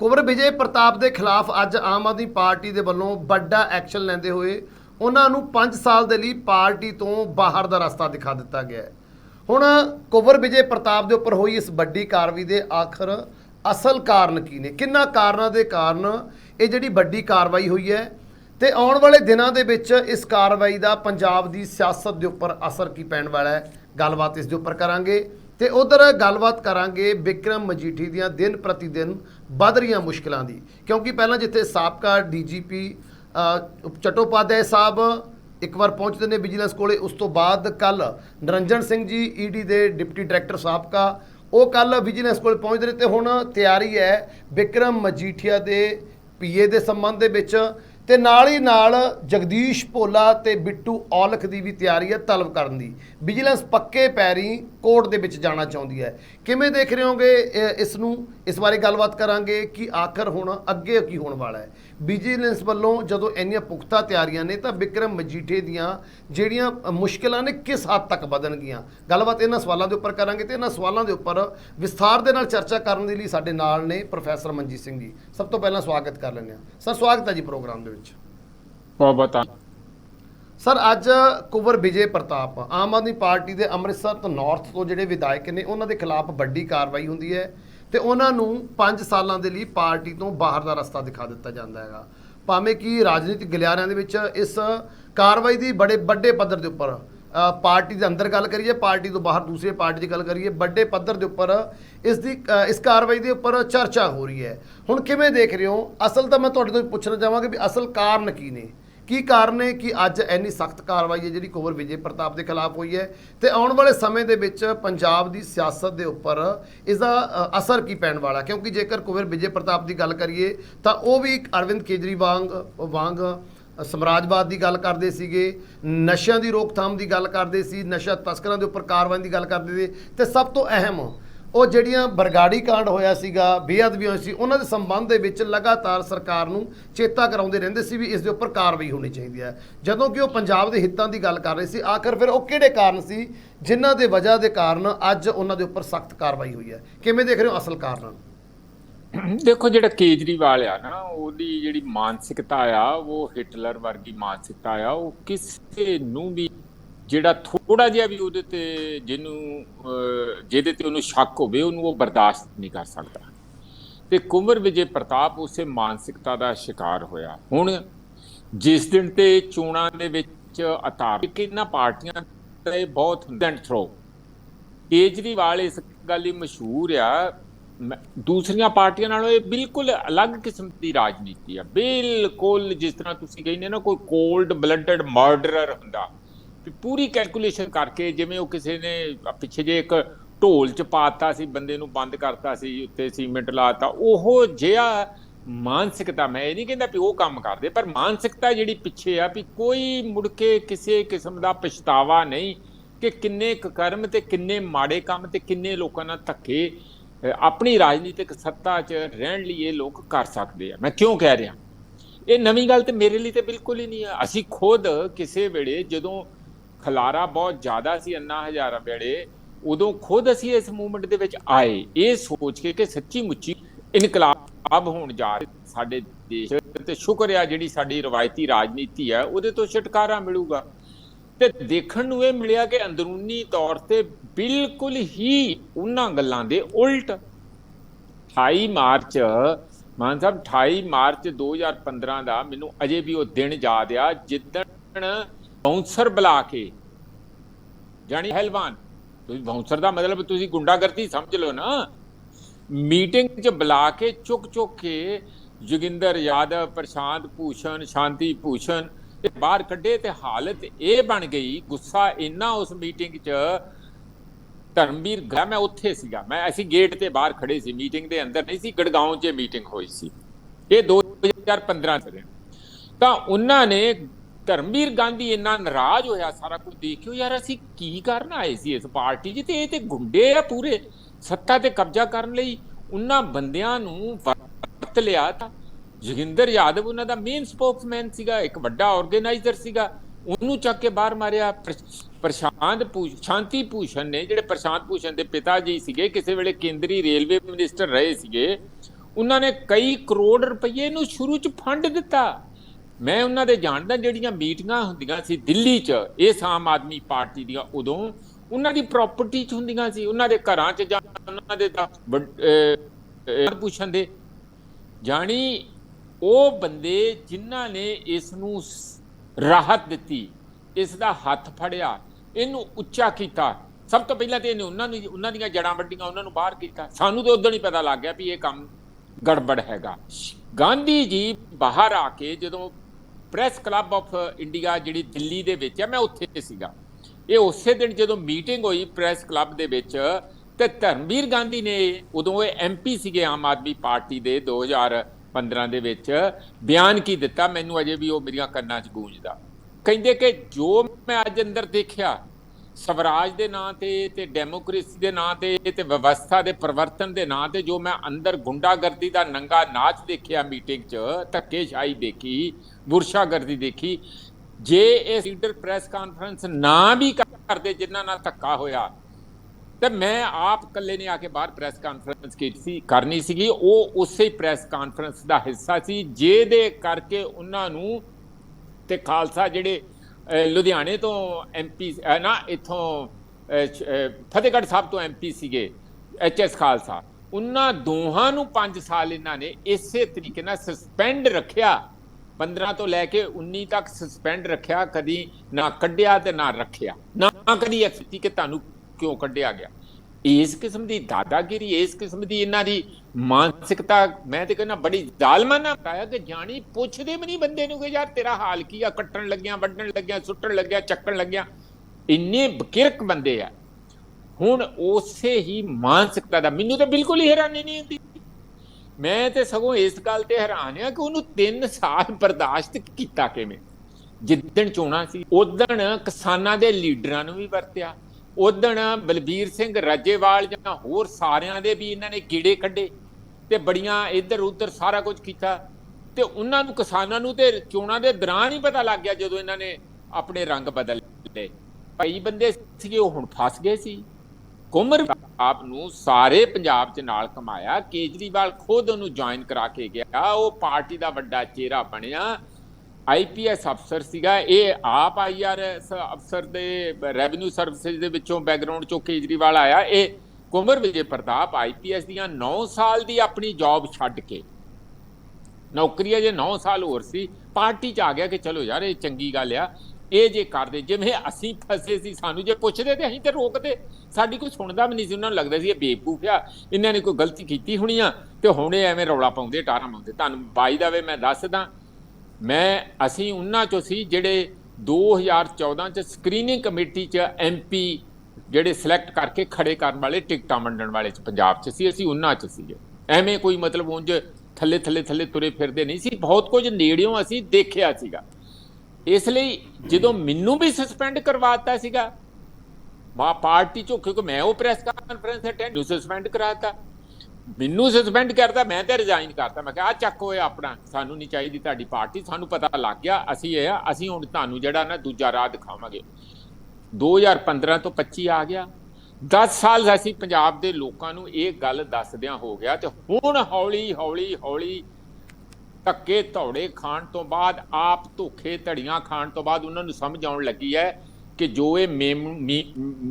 ਕੁੰਵਰ ਵਿਜੇ ਪ੍ਰਤਾਪ ਦੇ ਖਿਲਾਫ ਅੱਜ ਆਮ ਆਦਮੀ ਪਾਰਟੀ ਦੇ ਵੱਲੋਂ ਵੱਡਾ ਐਕਸ਼ਨ ਲੈਂਦੇ ਹੋਏ ਉਹਨਾਂ ਨੂੰ 5 ਸਾਲ ਦੇ ਲਈ ਪਾਰਟੀ ਤੋਂ ਬਾਹਰ ਦਾ ਰਸਤਾ ਦਿਖਾ ਦਿੱਤਾ ਗਿਆ ਹੈ। ਹੁਣ ਕੁੰਵਰ ਵਿਜੇ ਪ੍ਰਤਾਪ ਦੇ ਉੱਪਰ ਹੋਈ ਇਸ ਵੱਡੀ ਕਾਰਵਾਈ ਦੇ ਆਖਰ ਅਸਲ ਕਾਰਨ ਕੀ ਨੇ? ਕਿੰਨਾ ਕਾਰਨਾਂ ਦੇ ਕਾਰਨ ਇਹ ਜਿਹੜੀ ਵੱਡੀ ਕਾਰਵਾਈ ਹੋਈ ਹੈ ਤੇ ਆਉਣ ਵਾਲੇ ਦਿਨਾਂ ਦੇ ਵਿੱਚ ਇਸ ਕਾਰਵਾਈ ਦਾ ਪੰਜਾਬ ਦੀ ਸਿਆਸਤ ਦੇ ਉੱਪਰ ਅਸਰ ਕੀ ਪੈਣ ਵਾਲਾ ਹੈ? ਗੱਲਬਾਤ ਇਸ ਦੇ ਉੱਪਰ ਕਰਾਂਗੇ ਤੇ ਉਧਰ ਗੱਲਬਾਤ ਕਰਾਂਗੇ ਵਿਕਰਮ ਮਜੀਠੀ ਦੀਆਂ ਦਿਨ ਪ੍ਰਤੀ ਦਿਨ ਵੱਧ ਰਹੀਆਂ ਮੁਸ਼ਕਲਾਂ ਦੀ। ਕਿਉਂਕਿ ਪਹਿਲਾਂ ਜਿੱਥੇ ਸਾਬਕਾ ਡੀਜੀਪੀ ਚਟੋਪਾਧਿਆਏ ਸਾਹਿਬ ਇੱਕ ਵਾਰ ਪਹੁੰਚਦੇ ਨੇ ਵਿਜੀਲੈਂਸ ਕੋਲੇ, ਉਸ ਤੋਂ ਬਾਅਦ ਕੱਲ ਨਰਿੰਜਨ ਸਿੰਘ ਜੀ ਈਡੀ ਦੇ ਡਿਪਟੀ ਡਾਇਰੈਕਟਰ ਸਾਬਕਾ, ਉਹ ਕੱਲ ਵਿਜੀਲੈਂਸ ਕੋਲ ਪਹੁੰਚਦੇ ਨੇ ਤੇ ਹੁਣ ਤਿਆਰੀ ਹੈ ਵਿਕਰਮ ਮਜੀਠੀਆ ਦੇ ਪੀਏ ਦੇ ਸੰਬੰਧ ਦੇ ਵਿੱਚ ਤੇ ਨਾਲ ਹੀ ਨਾਲ ਜਗਦੀਸ਼ ਭੋਲਾ ਤੇ ਬਿੱਟੂ ਔਲਖ ਦੀ ਵੀ ਤਿਆਰੀ ਹੈ ਤਲਬ ਕਰਨ ਦੀ। ਵਿਜੀਲੈਂਸ ਪੱਕੇ ਪੈਰੀ ਕੋਰਟ ਦੇ ਵਿੱਚ ਜਾਣਾ ਚਾਹੁੰਦੀ ਹੈ। ਕਿਵੇਂ ਦੇਖ ਰਹੇ ਹੋਗੇ ਇਸ ਨੂੰ? ਇਸ ਬਾਰੇ ਗੱਲਬਾਤ ਕਰਾਂਗੇ ਕਿ ਆਖਰ ਹੁਣ ਅੱਗੇ ਕੀ ਹੋਣ ਵਾਲਾ ਹੈ। ਵਿਜੀਲੈਂਸ ਵੱਲੋਂ ਜਦੋਂ ਇੰਨੀਆਂ ਪੁਖਤਾ ਤਿਆਰੀਆਂ ਨੇ ਤਾਂ ਵਿਕਰਮ ਮਜੀਠੇ ਦੀਆਂ ਜਿਹੜੀਆਂ ਅ, ਮੁਸ਼ਕਲਾਂ ਨੇ ਕਿਸ ਹੱਦ ਤੱਕ ਵਧਣਗੀਆਂ ਗੱਲਬਾਤ ਇਹਨਾਂ ਸਵਾਲਾਂ ਦੇ ਉੱਪਰ ਕਰਾਂਗੇ ਤੇ ਇਹਨਾਂ ਸਵਾਲਾਂ ਦੇ ਉੱਪਰ ਵਿਸਥਾਰ ਦੇ ਨਾਲ ਚਰਚਾ ਕਰਨ ਦੇ ਲਈ ਸਾਡੇ ਨਾਲ ਨੇ ਪ੍ਰੋਫੈਸਰ ਮਨਜੀਤ ਸਿੰਘ ਜੀ। ਸਭ ਤੋਂ ਪਹਿਲਾਂ ਸਵਾਗਤ ਕਰ ਲੈਂਦੇ ਹਾਂ। ਸਰ ਸਵਾਗਤ ਹੈ ਜੀ ਪ੍ਰੋਗਰਾਮ ਦੇ ਵਿੱਚ। ਬਹੁਤ ਬਹੁਤ ਧੰਨ- ਸਰ, ਅੱਜ ਕੁਵਰ ਵਿਜੇ ਪ੍ਰਤਾਪ ਆਮ ਆਦਮੀ ਪਾਰਟੀ ਦੇ ਅੰਮ੍ਰਿਤਸਰ ਤੋਂ ਨਾਰਥ ਤੋਂ ਜਿਹੜੇ ਵਿਧਾਇਕ ਨੇ, ਉਹਨਾਂ ਦੇ ਖਿਲਾਫ ਵੱਡੀ ਕਾਰਵਾਈ ਹੁੰਦੀ ਹੈ ਤੇ ਉਹਨਾਂ ਨੂੰ 5 ਸਾਲਾਂ ਦੇ ਲਈ ਪਾਰਟੀ ਤੋਂ ਬਾਹਰ ਦਾ ਰਸਤਾ ਦਿਖਾ ਦਿੱਤਾ ਜਾਂਦਾ ਹੈਗਾ। ਭਾਵੇਂ ਕਿ ਰਾਜਨੀਤਿਕ ਗਲਿਆਰਿਆਂ ਦੇ ਵਿੱਚ ਇਸ ਕਾਰਵਾਈ ਦੀ ਬੜੇ ਵੱਡੇ ਪੱਧਰ ਦੇ ਉੱਪਰ ਪਾਰਟੀ ਦੇ ਅੰਦਰ ਗੱਲ ਕਰੀਏ, ਪਾਰਟੀ ਤੋਂ ਬਾਹਰ ਦੂਸਰੇ ਪਾਰਟੀ ਦੀ ਗੱਲ ਕਰੀਏ, ਵੱਡੇ ਪੱਧਰ ਦੇ ਉੱਪਰ ਇਸ ਦੀ ਇਸ ਕਾਰਵਾਈ ਦੇ ਉੱਪਰ ਚਰਚਾ ਹੋ ਰਹੀ ਹੈ। ਹੁਣ ਕਿਵੇਂ ਦੇਖ ਰਹੇ ਹੋ? ਅਸਲ ਤਾਂ ਮੈਂ ਤੁਹਾਡੇ ਤੋਂ ਪੁੱਛਣਾ ਚਾਹਾਂਗਾ ਵੀ ਅਸਲ ਕਾਰਨ ਕੀ ਨੇ? ਕੀ ਕਾਰਨ ਹੈ ਕਿ ਅੱਜ ਇੰਨੀ ਸਖਤ ਕਾਰਵਾਈ ਹੈ ਜਿਹੜੀ ਕੁੰਵਰ ਵਿਜੇ ਪ੍ਰਤਾਪ ਦੇ ਖਿਲਾਫ ਹੋਈ ਹੈ? ਤੇ ਆਉਣ ਵਾਲੇ ਸਮੇਂ ਦੇ ਵਿੱਚ ਪੰਜਾਬ ਦੀ ਸਿਆਸਤ ਦੇ ਉੱਪਰ ਇਸ ਦਾ ਅਸਰ ਕੀ ਪੈਣ ਵਾਲਾ? ਕਿਉਂਕਿ ਜੇਕਰ ਕੁੰਵਰ ਵਿਜੇ ਪ੍ਰਤਾਪ ਦੀ ਗੱਲ ਕਰੀਏ, ਤਾਂ ਉਹ ਵੀ ਅਰਵਿੰਦ ਕੇਜਰੀ ਵਾਂਗ ਵਾਂਗ ਸਮਰਾਜਵਾਦ ਦੀ ਗੱਲ ਕਰਦੇ ਸੀਗੇ, ਨਸ਼ਿਆਂ ਦੀ ਰੋਕਥਾਮ ਦੀ ਗੱਲ ਕਰਦੇ ਸੀ, ਨਸ਼ਾ ਤਸਕਰਾਂ ਦੇ ਉੱਪਰ ਕਾਰਵਾਈ ਦੀ ਗੱਲ ਕਰਦੇ ਸੀ, ਤੇ ਸਭ ਤੋਂ ਅਹਿਮ ਉਹ ਜਿਹੜੀਆਂ ਬਰਗਾੜੀ ਕਾਂਡ ਹੋਇਆ ਸੀਗਾ, ਬੇਅਦਬੀ ਹੋਈ ਸੀ, ਉਹਨਾਂ ਦੇ ਸੰਬੰਧ ਦੇ ਵਿੱਚ ਲਗਾਤਾਰ ਸਰਕਾਰ ਨੂੰ ਚੇਤਾ ਕਰਾਉਂਦੇ ਰਹਿੰਦੇ ਸੀ ਵੀ ਇਸ ਦੇ ਉੱਪਰ ਕਾਰਵਾਈ ਹੋਣੀ ਚਾਹੀਦੀ ਹੈ। ਜਦੋਂ ਕਿ ਉਹ ਪੰਜਾਬ ਦੇ ਹਿੱਤਾਂ ਦੀ ਗੱਲ ਕਰ ਰਹੇ ਸੀ, ਆਖਰ ਫਿਰ ਉਹ ਕਿਹੜੇ ਕਾਰਨ ਸੀ ਜਿਨ੍ਹਾਂ ਦੇ ਵਜ੍ਹਾ ਦੇ ਕਾਰਨ ਅੱਜ ਉਹਨਾਂ ਦੇ ਉੱਪਰ ਸਖਤ ਕਾਰਵਾਈ ਹੋਈ ਹੈ? ਕਿਵੇਂ ਦੇਖ ਰਹੇ ਹੋ ਅਸਲ ਕਾਰਨ? ਦੇਖੋ, ਜਿਹੜਾ ਕੇਜਰੀਵਾਲ ਆ ਨਾ, ਉਹਦੀ ਜਿਹੜੀ ਮਾਨਸਿਕਤਾ ਆ, ਉਹ ਹਿਟਲਰ ਵਰਗੀ ਮਾਨਸਿਕਤਾ ਆ, ਉਹ ਕਿਸੇ ਨੂੰ ਵੀ ਜਿਹੜਾ ਥੋੜਾ ਜਿਹਾ ਵੀ ਉਹਦੇ ਤੇ ਜਿਹਨੂੰ ਜਿਹਦੇ ਤੇ ਉਹਨੂੰ ਸ਼ੱਕ ਹੋਵੇ, ਉਹਨੂੰ ਉਹ ਬਰਦਾਸ਼ਤ ਨਹੀਂ ਕਰ ਸਕਦਾ। ਤੇ ਕੁੰਵਰ ਵਿਜੇ ਪ੍ਰਤਾਪ ਉਸੇ ਮਾਨਸਿਕਤਾ ਦਾ ਸ਼ਿਕਾਰ ਹੋਇਆ। ਹੁਣ ਜਿਸ ਦਿਨ ਤੇ ਚੋਣਾਂ ਦੇ ਵਿੱਚ ਅਤਾਰ ਕਿ ਇਹਨਾਂ ਪਾਰਟੀਆਂ ਤੇ ਬਹੁਤ ਦੈਂਟ ਥਰੋ ਕੇਜਰੀਵਾਲ ਇਸ ਗੱਲ ਹੀ ਮਸ਼ਹੂਰ ਆ, ਮੈਂ- ਦੂਸਰੀਆਂ ਪਾਰਟੀਆਂ ਨਾਲੋਂ ਇਹ ਬਿਲਕੁਲ ਅਲੱਗ ਕਿਸਮ ਦੀ ਰਾਜਨੀਤੀ ਆ। ਬਿਲਕੁਲ ਜਿਸ ਤਰ੍ਹਾਂ ਤੁਸੀਂ ਕਹਿੰਦੇ ਨਾ, ਕੋਈ ਕੋਲਡ ਬਲੱਡਡ ਮਰਡਰਰ ਹੁੰਦਾ। ਪੂਰੀ ਕੈਲਕੂਲੇਸ਼ਨ ਕਰਕੇ ਜਿਵੇਂ ਉਹ ਕਿਸੇ ਨੇ ਪਿੱਛੇ ਜੇ ਇੱਕ ਢੋਲ ਚ ਪਾਤਾ ਸੀ, ਬੰਦੇ ਨੂੰ ਬੰਦ ਕਰਤਾ ਸੀ, ਉੱਤੇ ਸੀਮੈਂਟ ਲਾਤਾ, ਉਹ ਜਿਹਾ ਮਾਨਸਿਕਤਾ, ਮੈਂ ਇਹ ਨਹੀਂ ਕਹਿੰਦਾ ਵੀ ਉਹ ਕੰਮ ਕਰਦੇ, ਪਰ ਮਾਨਸਿਕਤਾ ਜਿਹੜੀ ਪਿੱਛੇ ਆ ਵੀ ਕੋਈ ਮੁੜ ਕੇ ਕਿਸੇ ਕਿਸਮ ਦਾ ਪਛਤਾਵਾ ਨਹੀਂ ਕਿ ਕਿੰਨੇ ਕੁ ਕਰਮ ਤੇ ਕਿੰਨੇ ਮਾੜੇ ਕੰਮ ਤੇ ਕਿੰਨੇ ਲੋਕਾਂ ਨਾਲ ਧੱਕੇ ਆਪਣੀ ਰਾਜਨੀਤਿਕ ਸੱਤਾ 'ਚ ਰਹਿਣ ਲਈ ਇਹ ਲੋਕ ਕਰ ਸਕਦੇ ਆ। ਮੈਂ ਕਿਉਂ ਕਹਿ ਰਿਹਾ? ਇਹ ਨਵੀਂ ਗੱਲ ਤੇ ਮੇਰੇ ਲਈ ਤੇ ਬਿਲਕੁਲ ਹੀ ਨਹੀਂ ਆ। ਅਸੀਂ ਖੁਦ ਕਿਸੇ ਵੇਲੇ ਜਦੋਂ ਖਲਾਰਾ ਬਹੁਤ ਜ਼ਿਆਦਾ ਸੀ ਅੰਨਾ ਹਜ਼ਾਰਾਂ ਵੇਲੇ, ਉਦੋਂ ਖੁਦ ਅਸੀਂ ਇਸ ਮੂਵਮੈਂਟ ਦੇ ਵਿੱਚ ਆਏ। ਇਹ ਸੋਚ ਕੇ ਕਿ ਸੱਚੀ ਮੁੱਚੀ ਇਨਕਲਾਬ ਹੋਣ ਜਾ ਸਾਡੇ ਦੇਸ਼ ਤੇ ਸ਼ੁਕਰ ਆ ਜਿਹੜੀ ਸਾਡੀ ਰਵਾਇਤੀ ਰਾਜਨੀਤੀ ਹੈ, ਉਹਦੇ ਤੋਂ ਛੁਟਕਾਰਾ ਮਿਲੂਗਾ। ਤੇ ਦੇਖਣ ਨੂੰ ਇਹ ਮਿਲਿਆ ਕਿ ਅੰਦਰੂਨੀ ਤੌਰ ਤੇ ਬਿਲਕੁਲ ਹੀ ਉਹਨਾਂ ਗੱਲਾਂ ਦੇ ਉਲਟ। 28 ਮਾਰਚ, ਮਾਨ ਸਾਹਿਬ 28 ਮਾਰਚ 2015 ਦਾ ਮੈਨੂੰ ਅਜੇ ਵੀ ਉਹ ਦਿਨ ਯਾਦ ਆ, ਜਿੱਦਣ ਬਾਉਂਸਰ ਬੁਲਾ ਕੇ ਜਾਨੀ ਪਹਿਲਵਾਨ, ਤੁਸੀਂ ਬਾਉਂਸਰ ਦਾ ਮਤਲਬ ਤੁਸੀਂ ਗੁੰਡਾਗਰਦੀ ਸਮਝ ਲਓ ਨਾ। ਮੀਟਿੰਗ 'ਚ ਬੁਲਾ ਕੇ ਚੁੱਕ ਚੁੱਕ ਕੇ ਜੋਗਿੰਦਰ ਯਾਦਵ, ਪ੍ਰਸ਼ਾਂਤ ਭੂਸ਼ਣ, ਸ਼ਾਂਤੀ ਭੂਸ਼ਣ ਇਹ ਬਾਹਰ ਕੱਢੇ ਤੇ ਹਾਲਤ ਇਹ ਬਣ ਗਈ, ਗੁੱਸਾ ਇੰਨਾ ਉਸ ਮੀਟਿੰਗ 'ਚ। ਧਰਮਵੀਰ ਗਾ ਮੈਂ ਉੱਥੇ ਸੀਗਾ, ਮੈਂ ਅਸੀਂ ਗੇਟ ਤੇ ਬਾਹਰ ਖੜੇ ਸੀ, ਮੀਟਿੰਗ ਦੇ ਅੰਦਰ ਨਹੀਂ ਸੀ, ਗੜਗਾਉਂ 'ਚ ਮੀਟਿੰਗ ਹੋਈ ਸੀ। ਇਹ 2015 ਚ ਰਿਹਾ। ਤਾਂ ਉਹਨਾਂ ਨੇ ਧਰਮਵੀਰ ਗਾਂਧੀ ਇੰਨਾ ਨਾਰਾਜ਼ ਹੋਇਆ, ਸਾਰਾ ਕੁਝ ਦੇਖ ਕੇ ਯਾਰ ਅਸੀਂ ਕੀ ਕਰਨ ਆਏ ਸੀ ਇਸ ਪਾਰਟੀ 'ਚ? ਤੇ ਇਹ ਤੇ ਗੁੰਡੇ ਆ ਪੂਰੇ। ਸੱਤਾ ਤੇ ਕਬਜ਼ਾ ਕਰਨ ਲਈ ਉਹਨਾਂ ਬੰਦਿਆਂ ਨੂੰ ਵਰਤ ਲਿਆ ਤਾਂ ਜੋਗਿੰਦਰ ਯਾਦਵ, ਉਹਨਾਂ ਦਾ ਮੇਨ ਸਪੋਕਸਮੈਨ ਸੀਗਾ, ਇੱਕ ਵੱਡਾ ਆਰਗੇਨਾਈਜ਼ਰ ਸੀਗਾ। ਉਹਨੂੰ ਚੱਕ ਕੇ ਬਾਹਰ ਮਾਰਿਆ। ਪ੍ਰਸ਼ਾਂਤ ਭੂਸ਼ ਸ਼ਾਂਤੀ ਭੂਸ਼ਣ ਨੇ, ਜਿਹੜੇ ਪ੍ਰਸ਼ਾਂਤ ਭੂਸ਼ਣ ਦੇ ਪਿਤਾ ਜੀ ਸੀਗੇ, ਕਿਸੇ ਵੇਲੇ ਕੇਂਦਰੀ ਰੇਲਵੇ ਮਿਨਿਸਟਰ ਰਹੇ ਸੀਗੇ, ਉਹਨਾਂ ਨੇ ਕਈ ਕਰੋੜ ਰੁਪਏ ਨੂੰ ਸ਼ੁਰੂ ਚ ਫੰਡ ਦਿੱਤਾ। ਮੈਂ ਉਹਨਾਂ ਦੇ ਜਾਣਦਾ ਜਿਹੜੀਆਂ ਮੀਟਿੰਗਾਂ ਹੁੰਦੀਆਂ ਸੀ ਦਿੱਲੀ 'ਚ ਇਸ ਆਮ ਆਦਮੀ ਪਾਰਟੀ ਦੀਆਂ ਉਦੋਂ, ਉਹਨਾਂ ਦੀ ਪ੍ਰਾਪਰਟੀ 'ਚ ਹੁੰਦੀਆਂ ਸੀ, ਉਹਨਾਂ ਦੇ ਘਰਾਂ 'ਚ ਜਾਂ ਉਹਨਾਂ ਦੇ ਤਾਂ ਪੁੱਛਣ ਦੇ। ਜਾਣੀ ਉਹ ਬੰਦੇ ਜਿਨ੍ਹਾਂ ਨੇ ਇਸ ਨੂੰ ਰਾਹਤ ਦਿੱਤੀ ਇਸ ਦਾ ਹੱਥ ਫੜਿਆ, ਇਹਨੂੰ ਉੱਚਾ ਕੀਤਾ। ਸਭ ਤੋਂ ਪਹਿਲਾਂ ਤੇ ਇਹਨੇ ਉਹਨਾਂ ਨੂੰ, ਉਹਨਾਂ ਦੀਆਂ ਜੜਾਂ ਵੱਡੀਆਂ ਉਹਨਾਂ ਨੂੰ ਬਾਹਰ ਕੀਤਾ। ਸਾਨੂੰ ਤਾਂ ਉਦੋਂ ਹੀ ਪਤਾ ਲੱਗ ਗਿਆ ਵੀ ਇਹ ਕੰਮ ਗੜਬੜ ਹੈਗਾ। ਗਾਂਧੀ ਜੀ ਬਾਹਰ ਆ ਕੇ ਜਦੋਂ ਪ੍ਰੈਸ ਕਲੱਬ ਆਫ ਇੰਡੀਆ ਜਿਹੜੀ ਦਿੱਲੀ ਦੇ ਵਿੱਚ ਹੈ ਮੈਂ ਉੱਥੇ ਸੀਗਾ। ਇਹ ਉਸੇ ਦਿਨ ਜਦੋਂ ਮੀਟਿੰਗ ਹੋਈ ਪ੍ਰੈਸ ਕਲੱਬ ਦੇ ਵਿੱਚ, ਤੇ ਧਰਮਵੀਰ ਗਾਂਧੀ ਨੇ ਉਦੋਂ ਇਹ ਐਮਪੀ ਸੀਗੇ ਆਮ ਆਦਮੀ ਪਾਰਟੀ ਦੇ 2015 ਦੇ ਵਿੱਚ ਬਿਆਨ ਕੀ ਦਿੱਤਾ, ਮੈਨੂੰ ਅਜੇ ਵੀ ਉਹ ਮੇਰੀਆਂ ਕੰਨਾਂ 'ਚ ਗੂੰਜਦਾ। ਕਹਿੰਦੇ ਕਿ ਜੋ ਮੈਂ ਅੱਜ ਅੰਦਰ ਦੇਖਿਆ, ਸਵਰਾਜ ਦੇ ਨਾਂ ਤੇ ਤੇ ਡੈਮੋਕ੍ਰੇਸੀ ਦੇ ਨਾਂ ਤੇ ਤੇ ਵਿਵਸਥਾ ਦੇ ਪਰਿਵਰਤਨ ਦੇ ਨਾਂ ਤੇ ਜੋ ਮੈਂ ਅੰਦਰ ਗੁੰਡਾਗਰਦੀ ਦਾ ਨੰਗਾ ਨਾਚ ਦੇਖਿਆ ਮੀਟਿੰਗ 'ਚ, ਧੱਕੇਸ਼ਾਹੀ ਦੇਖੀ ਬੁਰਸ਼ਾਗਰਦੀ ਦੇਖੀ। ਜੇ ਇਹ ਲੀਡਰ ਪ੍ਰੈਸ ਕਾਨਫਰੰਸ ਨਾ ਵੀ ਕਰਦੇ ਜਿਨ੍ਹਾਂ ਨਾਲ ਧੱਕਾ ਹੋਇਆ, ਤੇ ਮੈਂ ਆਪ ਇਕੱਲੇ ਨੇ ਆ ਕੇ ਬਾਹਰ ਪ੍ਰੈਸ ਕਾਨਫਰੰਸ ਕੀਤੀ ਸੀ, ਕਰਨੀ ਸੀਗੀ। ਉਹ ਉਸੇ ਪ੍ਰੈਸ ਕਾਨਫਰੰਸ ਦਾ ਹਿੱਸਾ ਸੀ, ਜਿਹਦੇ ਕਰਕੇ ਉਹਨਾਂ ਨੂੰ ਤੇ ਖਾਲਸਾ ਜਿਹੜੇ ਲੁਧਿਆਣੇ ਤੋਂ ਐਮਪੀ ਨਾ, ਇਥੋਂ ਫਤਿਹਗੜ੍ਹ ਸਾਹਿਬ ਤੋਂ ਐਮਪੀ ਸੀਗੇ ਐਚਐਸ ਖਾਲਸਾ। ਉਹਨਾਂ ਦੋਹਾਂ ਨੂੰ 5 ਸਾਲ ਇਹਨਾਂ ਨੇ ਇਸੇ ਤਰੀਕੇ ਨਾਲ ਸਸਪੈਂਡ ਰੱਖਿਆ। 15 ਤੋਂ ਲੈ ਕੇ 19 ਤੱਕ ਸਸਪੈਂਡ ਰੱਖਿਆ, ਕਦੀ ਨਾ ਕੱਢਿਆ ਤੇ ਨਾ ਰੱਖਿਆ। ਨਾ ਕਦੀ ਐਕਸਪੀ ਕਿ ਤੁਹਾਨੂੰ ਕਿਉਂ ਕੱਢਿਆ ਗਿਆ? ਇਸ ਕਿਸਮ ਦੀ ਦਾਦਾਗਿਰੀ, ਇਸ ਕਿਸਮ ਦੀ ਇਹਨਾਂ ਦੀ ਮਾਨਸਿਕਤਾ, ਮੈਂ ਤੇ ਕਹਿੰਦਾ ਬੜੀ ਜ਼ਾਲਮਾਨਾ ਆਇਆ ਕਿ ਜਾਣੀ ਪੁੱਛਦੇ ਵੀ ਨਹੀਂ ਬੰਦੇ ਨੂੰ ਕਿ ਯਾਰ ਤੇਰਾ ਹਾਲ ਕੀ ਆ? ਕੱਟਣ ਲੱਗਿਆ, ਵੱਢਣ ਲੱਗਿਆ, ਸੁੱਟਣ ਲੱਗਿਆ, ਚੱਕਣ ਲੱਗਿਆ। ਇੰਨੇ ਬਕਿਰਕ ਬੰਦੇ ਆ। ਹੁਣ ਉਸੇ ਹੀ ਮਾਨਸਿਕਤਾ ਦਾ ਮੈਨੂੰ ਤਾਂ ਬਿਲਕੁਲ ਹੀ ਹੈਰਾਨੀ ਨਹੀਂ ਹੁੰਦੀ। ਮੈਂ ਤੇ ਸਗੋਂ ਇਸ ਗੱਲ ਤੇ ਹੈਰਾਨ ਆ ਕਿ ਉਹਨੂੰ 3 ਸਾਲ ਬਰਦਾਸ਼ਤ ਕੀਤਾ ਕਿਵੇਂ? ਜਿੱਦਣ ਚੋਣਾ ਸੀ ਉਦਣ ਕਿਸਾਨਾਂ ਦੇ ਲੀਡਰਾਂ ਨੂੰ ਵੀ ਵਰਤਿਆ ਉਦਣ ਬਲਬੀਰ ਸਿੰਘ ਰਾਜੇਵਾਲ ਜਾਂ ਹੋਰ ਸਾਰਿਆਂ ਦੇ ਵੀ ਇਹਨਾਂ ਨੇ ਕੀੜੇ ਕੱਢੇ ਤੇ ਬੜੀਆਂ ਇੱਧਰ ਉੱਧਰ ਸਾਰਾ ਕੁਝ ਕੀਤਾ ਤੇ ਉਹਨਾਂ ਨੂੰ ਕਿਸਾਨਾਂ ਨੂੰ ਤੇ ਚੋਣਾਂ ਦੇ ਦੌਰਾਨ ਹੀ ਪਤਾ ਲੱਗ ਗਿਆ ਜਦੋਂ ਇਹਨਾਂ ਨੇ ਆਪਣੇ ਰੰਗ ਬਦਲ ਲਏ। ਭਾਈ ਬੰਦੇ ਸੀਗੇ ਉਹ ਹੁਣ ਫਸ ਗਏ ਸੀ। ਕੁਮਰ ਆਪ ਨੂੰ ਸਾਰੇ ਪੰਜਾਬ 'ਚ ਨਾਲ ਕਮਾਇਆ, ਕੇਜਰੀਵਾਲ ਖੁਦ ਉਹਨੂੰ ਜੁਆਇਨ ਕਰਾ ਕੇ ਗਿਆ, ਉਹ ਪਾਰਟੀ ਦਾ ਵੱਡਾ ਚਿਹਰਾ ਬਣਿਆ। ਆਈਪੀਐਸ ਅਫਸਰ ਸੀਗਾ, ਇਹ ਆਪ ਆਈਆਰਐਸ ਅਫਸਰ ਦੇ ਰੈਵਨਿਊ ਸਰਵਿਸਿਜ਼ ਦੇ ਵਿੱਚੋਂ ਬੈਕਗ੍ਰਾਉਂਡ ਚੋਂ ਕੇਜਰੀਵਾਲ ਆਇਆ। ਇਹ ਕੁਮਰ ਵਿਜੇ ਪ੍ਰਤਾਪ ਆਈਪੀਐਸ ਦੀਆਂ 9 ਸਾਲ ਦੀ ਆਪਣੀ ਜੌਬ ਛੱਡ ਕੇ। ਨੌਕਰੀ ਅਜੇ 9 ਸਾਲ ਹੋਰ ਸੀ। ਪਾਰਟੀ 'ਚ ਆ ਗਿਆ ਕਿ ਚਲੋ ਯਾਰ, ਇਹ ਚੰਗੀ ਗੱਲ ਆ। ਇਹ ਜੇ ਕਰਦੇ, ਜਿਵੇਂ ਅਸੀਂ ਫਸੇ ਸੀ, ਸਾਨੂੰ ਜੇ ਪੁੱਛਦੇ ਤੇ ਅਸੀਂ ਤੇ ਰੋਕਦੇ। ਸਾਡੀ ਕੋਈ ਸੁਣਦਾ ਵੀ ਨਹੀਂ ਸੀ, ਉਹਨਾਂ ਨੂੰ ਲੱਗਦਾ ਸੀ ਇਹ ਬੇਵਕੂਫ ਆ। ਇਹਨਾਂ ਨੇ ਕੋਈ ਗਲਤੀ ਕੀਤੀ ਹੋਣੀ ਆ, ਤੇ ਹੁਣ ਇਹ ਐਵੇਂ ਰੌਲਾ ਪਾਉਂਦੇ ਟਾਰਾਂ ਪਾਉਂਦੇ ਤੁਹਾਨੂੰ ਬਾਈ ਦਾ ਵੇ ਮੈਂ ਦੱਸਦਾ, ਮੈਂ, ਅਸੀਂ ਉਹਨਾਂ ਚੋਂ ਸੀ ਜਿਹੜੇ 2014 ਚ ਸਕਰੀਨਿੰਗ ਕਮੇਟੀ ਚ ਐਮਪੀ ਜਿਹੜੇ ਸਿਲੈਕਟ ਕਰਕੇ ਖੜੇ ਕਰਨ ਵਾਲੇ ਟਿਕਟਾਂ ਵੰਡਣ ਵਾਲੇ ਚ ਪੰਜਾਬ ਚ ਸੀ, ਅਸੀਂ ਉਹਨਾਂ ਚ ਸੀਗੇ। ਐਵੇਂ ਕੋਈ ਮਤਲਬ ਉਂਝ ਥੱਲੇ ਥੱਲੇ ਥੱਲੇ ਤੁਰੇ ਫਿਰਦੇ ਨਹੀਂ ਸੀ। ਬਹੁਤ ਕੁਝ ਨੇੜਿਓਂ ਅਸੀਂ ਦੇਖਿਆ ਸੀਗਾ। ਇਸ ਲਈ ਜਦੋਂ ਮੈਨੂੰ ਵੀ ਸਸਪੈਂਡ ਕਰਵਾਤਾ ਸੀਗਾ, ਮਾ ਪਾਰਟੀ ਚੋਂ, ਕਿਉਂਕਿ ਮੈਂ ਉਹ ਪ੍ਰੈਸ ਕਾਨਫਰੰਸ ਅਟੈਂਡ ਨੂੰ ਸਸਪੈਂਡ ਕਰਾਤਾ। ਮੈਨੂੰ ਸਸਪੈਂਡ ਕਰਤਾ, ਮੈਂ ਤੇ ਰਿਜ਼ਾਈਨ ਕਰਤਾ। ਮੈਂ ਕਿਹਾ ਆ ਚੱਕ ਹੋਏ ਆਪਣਾ, ਸਾਨੂੰ ਨਹੀਂ ਚਾਹੀਦੀ ਤੁਹਾਡੀ ਪਾਰਟੀ, ਸਾਨੂੰ ਪਤਾ ਲੱਗ ਗਿਆ, ਅਸੀਂ ਇਹ ਆ, ਅਸੀਂ ਹੁਣ ਤੁਹਾਨੂੰ ਜਿਹੜਾ ਨਾ ਦੂਜਾ ਰਾਹ ਦਿਖਾਵਾਂਗੇ। 2015 ਤੋਂ 25 ਆ ਗਿਆ। 10 ਸਾਲ ਅਸੀਂ ਪੰਜਾਬ ਦੇ ਲੋਕਾਂ ਨੂੰ ਇਹ ਗੱਲ ਦੱਸਦਿਆਂ ਹੋ ਗਿਆ ਤੇ ਹੁਣ ਹੌਲੀ ਹੌਲੀ ਹੌਲੀ ਧੱਕੇ ਧੌੜੇ ਖਾਣ ਤੋਂ ਬਾਅਦ ਆਪ ਧੋਖੇ ਧੜੀਆਂ ਖਾਣ ਤੋਂ ਬਾਅਦ ਉਹਨਾਂ ਨੂੰ ਸਮਝ ਆਉਣ ਲੱਗੀ ਹੈ ਕਿ ਜੋ ਇਹ ਮੇਮ-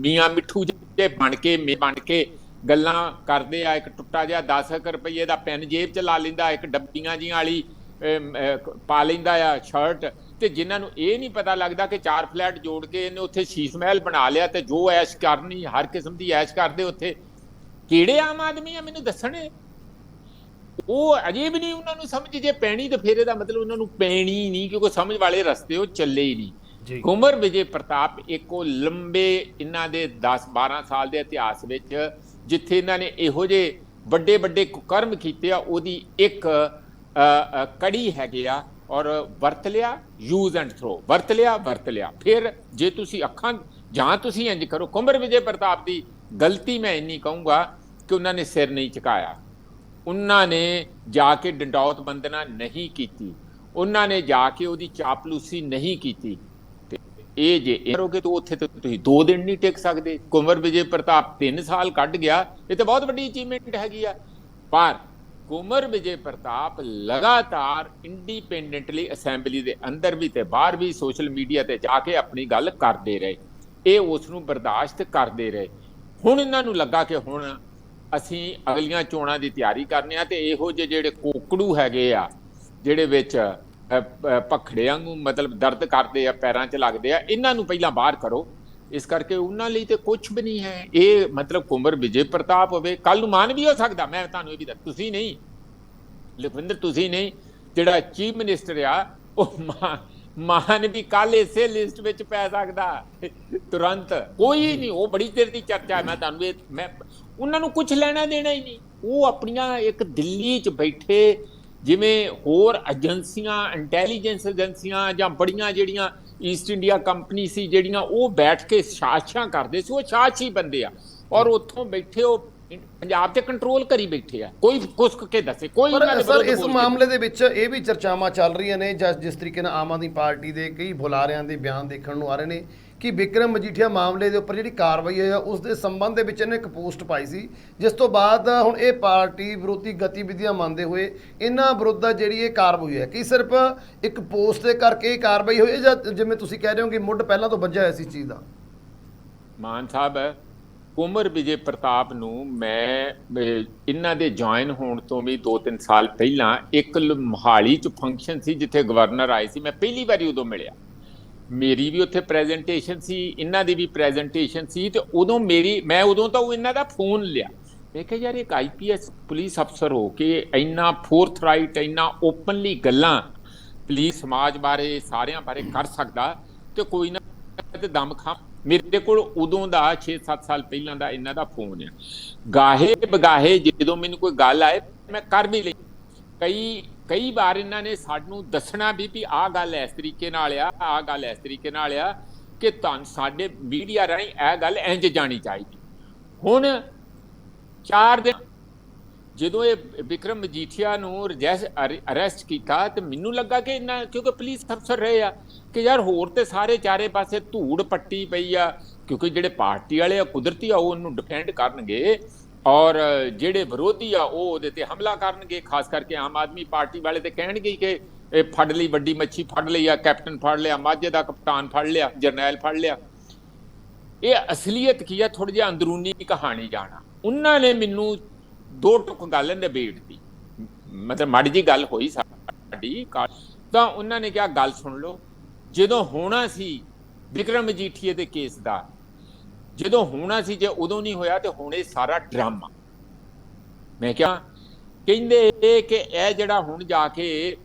ਮੀਆਂ ਮਿੱਠੂ ਜੇ ਬਣ ਕੇ, ਮੇ ਬਣ ਕੇ ਗੱਲਾਂ ਕਰਦੇ ਆ, ਇੱਕ ਟੁੱਟਾ ਜਿਹਾ 10 ਰੁਪਏ ਦਾ ਪੈਨ ਜੇਬ ਚ ਲਾ ਲੈਂਦਾ, ਇੱਕ ਡੱਬੀਆਂ ਜੀਆਂ ਵਾਲੀ ਪਾ ਲੈਂਦਾ ਆ ਸ਼ਰਟ ਤੇ ਜਿਨ੍ਹਾਂ ਨੂੰ ਇਹ ਨਹੀਂ ਪਤਾ ਲੱਗਦਾ ਕਿ ਚਾਰ ਫਲੈਟ ਜੋੜ ਕੇ ਇਹਨੇ ਉੱਥੇ ਸ਼ੀਸ਼ ਮਹਿਲ ਬਣਾ ਲਿਆ ਤੇ ਜੋ ਐਸ਼ ਕਰਨੀ, ਹਰ ਕਿਸਮ ਦੀ ਐਸ਼ ਕਰਦੇ ਉੱਥੇ। ਕਿਹੜੇ ਆਮ ਆਦਮੀ ਆ ਮੈਨੂੰ ਦੱਸਣੇ? ਉਹ ਅਜੇ ਵੀ ਨਹੀਂ ਉਹਨਾਂ ਨੂੰ ਸਮਝ ਜੇ ਪੈਣੀ ਤੇ ਫਿਰ ਇਹਦਾ ਮਤਲਬ ਉਹਨਾਂ ਨੂੰ ਪੈਣੀ ਨਹੀਂ ਕਿਉਂਕਿ ਸਮਝ ਵਾਲੇ ਰਸਤੇ ਉਹ ਚੱਲੇ ਹੀ ਨਹੀਂ। ਜੀ। ਕੁਮਰ ਵਿਜੇ ਪ੍ਰਤਾਪ ਇੱਕ ਲੰਬੇ ਇਹਨਾਂ ਦੇ 10 12 ਸਾਲ ਦੇ ਇਤਿਹਾਸ ਵਿੱਚ ਜਿੱਥੇ ਇਹਨਾਂ ਨੇ ਇਹੋ ਜਿਹੇ ਵੱਡੇ ਵੱਡੇ ਕੁਕਰਮ ਕੀਤੇ ਆ ਉਹਦੀ ਇੱਕ ਕੜੀ ਹੈਗੀ ਆ ਔਰ ਵਰਤ ਲਿਆ ਯੂਜ਼ ਐਂਡ ਥਰੋ ਵਰਤ ਲਿਆ ਵਰਤ ਲਿਆ। ਫਿਰ ਜੇ ਤੁਸੀਂ ਅੱਖਾਂ ਜਾਂ ਤੁਸੀਂ ਇੰਜ ਕਰੋ ਕੁਮਰ ਵਿਜੇ ਪ੍ਰਤਾਪ ਦੀ ਗਲਤੀ ਮੈਂ ਇੰਨੀ ਕਹੂੰਗਾ ਕਿ ਉਹਨਾਂ ਨੇ ਸਿਰ ਨਹੀਂ ਝੁਕਾਇਆ। ਉਹਨਾਂ ਨੇ ਜਾ ਕੇ ਡੰਡੌਤ ਬੰਦਨਾ ਨਹੀਂ ਕੀਤੀ। ਉਹਨਾਂ ਨੇ ਜਾ ਕੇ ਉਹਦੀ ਚਾਪਲੂਸੀ ਨਹੀਂ ਕੀਤੀ। ਤੇ ਇਹ ਜੇ ਕਰੋਗੇ ਤਾਂ ਉੱਥੇ ਤੇ ਤੁਸੀਂ 2 ਦਿਨ ਨਹੀਂ ਟਿਕ ਸਕਦੇ। ਕੁੰਵਰ ਵਿਜੇ ਪ੍ਰਤਾਪ 3 ਸਾਲ ਕੱਢ ਗਿਆ। ਇਹ ਤਾਂ ਬਹੁਤ ਵੱਡੀ ਅਚੀਵਮੈਂਟ ਹੈਗੀ ਆ। ਪਰ ਕੁਮਰ ਵਿਜੇ ਪ੍ਰਤਾਪ ਲਗਾਤਾਰ ਇੰਡੀਪੈਂਡੈਂਟਲੀ ਅਸੈਂਬਲੀ ਦੇ ਅੰਦਰ ਵੀ ਤੇ ਬਾਹਰ ਵੀ ਸੋਸ਼ਲ ਮੀਡੀਆ ਤੇ ਜਾ ਕੇ ਆਪਣੀ ਗੱਲ ਕਰਦੇ ਰਹੇ। ਇਹ ਉਸ ਨੂੰ ਬਰਦਾਸ਼ਤ ਕਰਦੇ ਰਹੇ। ਹੁਣ ਇਹਨਾਂ ਨੂੰ ਲੱਗਾ ਕਿ ਹੁਣ ਅਸੀਂ ਅਗਲੀਆਂ ਚੋਣਾਂ ਦੀ ਤਿਆਰੀ ਕਰਨੇ ਆ ਤੇ ਇਹੋ ਜਿਹੇ ਜਿਹੜੇ ਕੋਕੜੂ ਹੈਗੇ ਆ ਜਿਹੜੇ ਵਿੱਚ ਅ, ਨੂੰ ਮਤਲਬ ਦਰਦ ਕਰਦੇ ਆ ਪੈਰਾਂ 'ਚ ਲੱਗਦੇ ਆ ਇਹਨਾਂ ਨੂੰ ਪਹਿਲਾਂ ਬਾਹਰ ਕਰੋ। ਇਸ ਕਰਕੇ ਉਹਨਾਂ ਲਈ ਤੇ ਕੁਝ ਵੀ ਨਹੀਂ ਹੈ। ਇਹ ਮਤਲਬ ਕੁੰਵਰ ਵਿਜੇ ਪ੍ਰਤਾਪ ਹੋਵੇ ਕੱਲ ਨੂੰ ਮਾਨ ਵੀ ਹੋ ਸਕਦਾ ਮੈਂ ਤੁਹਾਨੂੰ ਇਹ ਵੀ ਦੱਸ ਤੁਸੀਂ ਨਹੀਂ। ਲਖਵਿੰਦਰ ਤੁਸੀਂ ਨਹੀਂ। ਜਿਹੜਾ ਚੀਫ ਮਿਨਿਸਟਰ ਆ ਉਹ ਮਾ- ਮਾਨ ਵੀ ਕੱਲ ਇਸੇ ਲਿਸਟ ਵਿੱਚ ਪੈ ਸਕਦਾ। ਤੁਰੰਤ। ਕੋਈ ਨਹੀਂ ਉਹ ਬੜੀ ਦੇਰ ਦੀ ਚਰਚਾ ਹੈ ਮੈਂ ਤੁਹਾਨੂੰ ਇਹ ਮੈਂ ਉਹਨਾਂ ਨੂੰ ਕੁਝ ਲੈਣਾ ਦੇਣਾ ਹੀ ਨਹੀਂ। ਉਹ ਆਪਣੀਆਂ ਇੱਕ ਦਿੱਲੀ 'ਚ ਬੈਠੇ ਜਿਵੇਂ ਹੋਰ ਏਜੰਸੀਆਂ ਇੰਟੈਲੀਜੈਂਸ ਏਜੰਸੀਆਂ ਜਾਂ ਬੜੀਆਂ ਜਿਹੜੀਆਂ ਈਸਟ ਇੰਡੀਆ ਕੰਪਨੀ ਸੀ, ਜਿਹੜੀਆਂ ਉਹ ਬੈਠ ਕੇ ਸ਼ਾਸ਼ਾਂ ਕਰਦੇ ਸੀ, ਉਹ ਸਾਜ਼ਿਸ਼ੀ ਬੰਦੇ ਆ। ਔਰ ਉੱਥੋਂ ਬੈਠੇ ਉਹ ਪੰਜਾਬ ਤੇ ਕੰਟਰੋਲ ਕਰੀ ਬੈਠੇ ਆ। ਕੋਈ ਕੁਸਕ ਕੇ ਦੱਸੇ ਕੋਈ ਸਰ ਇਸ ਮਾਮਲੇ ਦੇ ਵਿੱਚ ਇਹ ਵੀ ਚਰਚਾਵਾਂ ਚੱਲ ਰਹੀਆਂ ਨੇ ਜਸ ਜਿਸ ਤਰੀਕੇ ਨਾਲ ਆਮ ਆਦਮੀ ਪਾਰਟੀ ਦੇ ਕਈ ਬੁਲਾਰਿਆਂ ਦੇ ਬਿਆਨ ਦੇਖਣ ਨੂੰ ਆ ਰਹੇ ਨੇ ਕਿ ਵਿਕਰਮ ਮਜੀਠੀਆ ਮਾਮਲੇ ਦੇ ਉੱਪਰ ਜਿਹੜੀ ਕਾਰਵਾਈ ਹੋਈ ਆ ਉਸ ਦੇ ਸੰਬੰਧ ਦੇ ਵਿੱਚ ਇਹਨੇ ਇੱਕ ਪੋਸਟ ਪਾਈ ਸੀ ਜਿਸ ਤੋਂ ਬਾਅਦ ਹੁਣ ਇਹ ਪਾਰਟੀ ਵਿਰੋਧੀ ਗਤੀਵਿਧੀਆਂ ਮੰਨਦੇ ਹੋਏ ਇਹਨਾਂ ਵਿਰੁੱਧ ਜਿਹੜੀ ਇਹ ਕਾਰਵਾਈ ਹੈ ਕੀ ਸਿਰਫ ਇੱਕ ਪੋਸਟ ਦੇ ਕਰਕੇ ਇਹ ਕਾਰਵਾਈ ਹੋਈ ਹੈ ਜਾਂ ਜਿਵੇਂ ਤੁਸੀਂ ਕਹਿ ਰਹੇ ਹੋ ਕਿ ਮੁੱਢ ਪਹਿਲਾਂ ਤੋਂ ਵੱਜਿਆ ਹੋਇਆ ਸੀ ਚੀਜ਼ ਦਾ? ਮਾਨ ਸਾਹਿਬ ਕੁਮਰ ਵਿਜੇ ਪ੍ਰਤਾਪ ਨੂੰ ਮੈਂ ਇਹਨਾਂ ਦੇ ਜੁਆਇਨ ਹੋਣ ਤੋਂ ਵੀ 2-3 ਸਾਲ ਪਹਿਲਾਂ ਇੱਕ ਲ- ਮੋਹਾਲੀ ਚ ਫੰਕਸ਼ਨ ਸੀ ਜਿੱਥੇ ਗਵਰਨਰ ਆਏ ਸੀ, ਮੈਂ ਪਹਿਲੀ ਵਾਰੀ ਉਦੋਂ ਮਿਲਿਆ। ਮੇਰੀ ਵੀ ਉੱਥੇ ਪ੍ਰੈਜੈਂਟੇਸ਼ਨ ਸੀ, ਇਹਨਾਂ ਦੀ ਵੀ ਪ੍ਰੈਜੈਂਟੇਸ਼ਨ ਸੀ ਤੇ ਉਦੋਂ ਮੇਰੀ, ਮੈਂ ਉਦੋਂ ਤਾਂ ਉਹ ਇਹਨਾਂ ਦਾ ਫੋਨ ਲਿਆ। ਮੈਂ ਕਿਹਾ, ਯਾਰ, ਇੱਕ ਆਈਪੀਐਸ ਪੁਲਿਸ ਅਫਸਰ ਹੋ ਕੇ ਇੰਨਾ ਫੋਰਥ ਰਾਈਟ ਇੰਨਾ ਓਪਨਲੀ ਗੱਲਾਂ ਪੁਲਿਸ ਸਮਾਜ ਬਾਰੇ, ਸਾਰਿਆਂ ਬਾਰੇ ਕਰ ਸਕਦਾ ਤੇ ਕੋਈ ਨਾ ਤੇ ਦਮ ਖਾ ਮੇਰੇ ਕੋਲ ਉਦੋਂ ਦਾ 6-7 ਸਾਲ ਪਹਿਲਾਂ ਦਾ ਇਹਨਾਂ ਦਾ ਫੋਨ ਆ। ਗਾਹੇ ਬਗਾਹੇ ਜਦੋਂ ਮੈਨੂੰ ਕੋਈ ਗੱਲ ਆਏ, ਮੈਂ ਕਰ ਵੀ ਲਈ। ਕਈ ਕਈ ਵਾਰ ਇਹਨਾਂ ਨੇ ਸਾਨੂੰ ਦੱਸਣਾ ਵੀ ਵੀ ਆਹ ਗੱਲ ਇਸ ਤਰੀਕੇ ਨਾਲ ਆ, ਆਹ ਗੱਲ ਇਸ ਤਰੀਕੇ ਨਾਲ ਆ ਕਿ ਤੁਹਾਨੂੰ ਸਾਡੇ ਮੀਡੀਆ ਰਾਹੀਂ ਇਹ ਗੱਲ ਇੰਜ ਜਾਣੀ ਚਾਹੀਦੀ। ਹੁਣ ਚਾਰ ਦਿਨ ਜਦੋਂ ਇਹ ਵਿਕਰਮ ਮਜੀਠੀਆ ਨੂੰ ਅਰੈਸਟ ਕੀਤਾ ਤੇ ਮੈਨੂੰ ਲੱਗਾ ਕਿ ਇਹਨਾਂ ਕਿਉਂਕਿ ਪੁਲਿਸ ਅਫਸਰ ਰਹੇ ਆ ਕਿ ਯਾਰ ਹੋਰ ਤੇ ਸਾਰੇ ਚਾਰੇ ਪਾਸੇ ਧੂੜ ਪੱਟੀ ਪਈ ਆ, ਕਿਉਂਕਿ ਜਿਹੜੇ ਪਾਰਟੀ ਵਾਲੇ ਆ, ਕੁਦਰਤੀ ਆ, ਉਹ ਉਹਨੂੰ ਡਿਫੈਂਡ ਕਰਨਗੇ ਔਰ ਜਿਹੜੇ ਵਿਰੋਧੀ ਆ, ਉਹ ਉਹਦੇ ਤੇ ਹਮਲਾ ਕਰਨਗੇ, ਖਾਸ ਕਰਕੇ ਆਮ ਆਦਮੀ ਪਾਰਟੀ ਵਾਲੇ ਤੇ ਕਹਿਣਗੇ ਕਿ ਇਹ ਫੜ ਲਈ, ਵੱਡੀ ਮੱਛੀ ਫੜ ਲਈ ਆ, ਕੈਪਟਨ ਫੜ ਲਿਆ, ਮਾਝੇ ਦਾ ਕਪਤਾਨ ਫੜ ਲਿਆ, ਜਰਨੈਲ ਫੜ ਲਿਆ। ਇਹ ਅਸਲੀਅਤ ਕੀ ਆ? ਥੋੜੀ ਜਿਹੀ ਅੰਦਰੂਨੀ ਕਹਾਣੀ ਜਾਣਾ। ਉਹਨਾਂ ਨੇ ਮੈਨੂੰ ਦੋ ਟੁਕ ਗੱਲ ਨਿਬੇੜਤੀ ਮਤਲਬ ਮਾੜੀ ਜੀ ਗੱਲ ਹੋਈ ਸਾਡੀ ਤਾਂ ਉਹਨਾਂ ਨੇ ਕਿਹਾ ਗੱਲ ਸੁਣ ਲਓ। ਜਦੋਂ ਹੋਣਾ ਸੀ ਵਿਕਰਮ ਮਜੀਠੀਏ ਦੇ ਕੇਸ ਦਾ ਜਦੋਂ ਹੋਣਾ ਸੀ ਜੇ ਉਦੋਂ ਨਹੀਂ ਹੋਇਆ ਤੇ ਹੁਣ ਇਹ ਸਾਰਾ ਡਰਾਮਾ। ਮੈਂ ਕਿਹਾ ਕਹਿੰਦੇ ਇਹ ਕਿ ਇਹ ਜਿਹੜਾ ਹੁਣ ਜਾ ਕੇ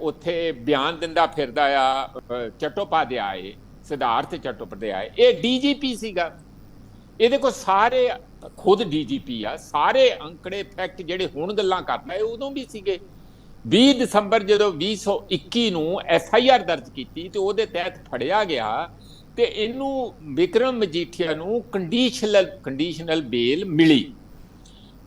ਉੱਥੇ ਬਿਆਨ ਦਿੰਦਾ ਫਿਰਦਾ ਆ ਅ, ਚੱਟੋਪਾਧਿਆ ਏ ਸਿਧਾਰਥ ਚੱਟੋਪਾਧਿਆ ਏ ਇਹ ਡੀਜੀਪੀ ਸੀਗਾ। ਇਹਦੇ ਕੋਲ ਸਾਰੇ ਖੁਦ ਡੀਜੀਪੀ ਆ, ਸਾਰੇ ਅੰਕੜੇ ਫੈਕਟ ਜਿਹੜੇ ਹੁਣ ਗੱਲਾਂ ਕਰਦਾ ਇਹ ਉਦੋਂ ਵੀ ਸੀਗੇ। 20 ਦਸੰਬਰ ਜਦੋਂ 2021 ਨੂੰ ਐਫ ਆਈ ਆਰ ਦਰਜ ਕੀਤੀ ਤੇ ਉਹਦੇ ਤਹਿਤ ਫੜਿਆ ਗਿਆ ਤੇ ਇਹਨੂੰ ਵਿਕਰਮ ਮਜੀਠੀਆ ਨੂੰ ਕੰਡੀਸ਼ਨਲ ਕੰਡੀਸ਼ਨਲ ਬੇਲ ਮਿਲੀ।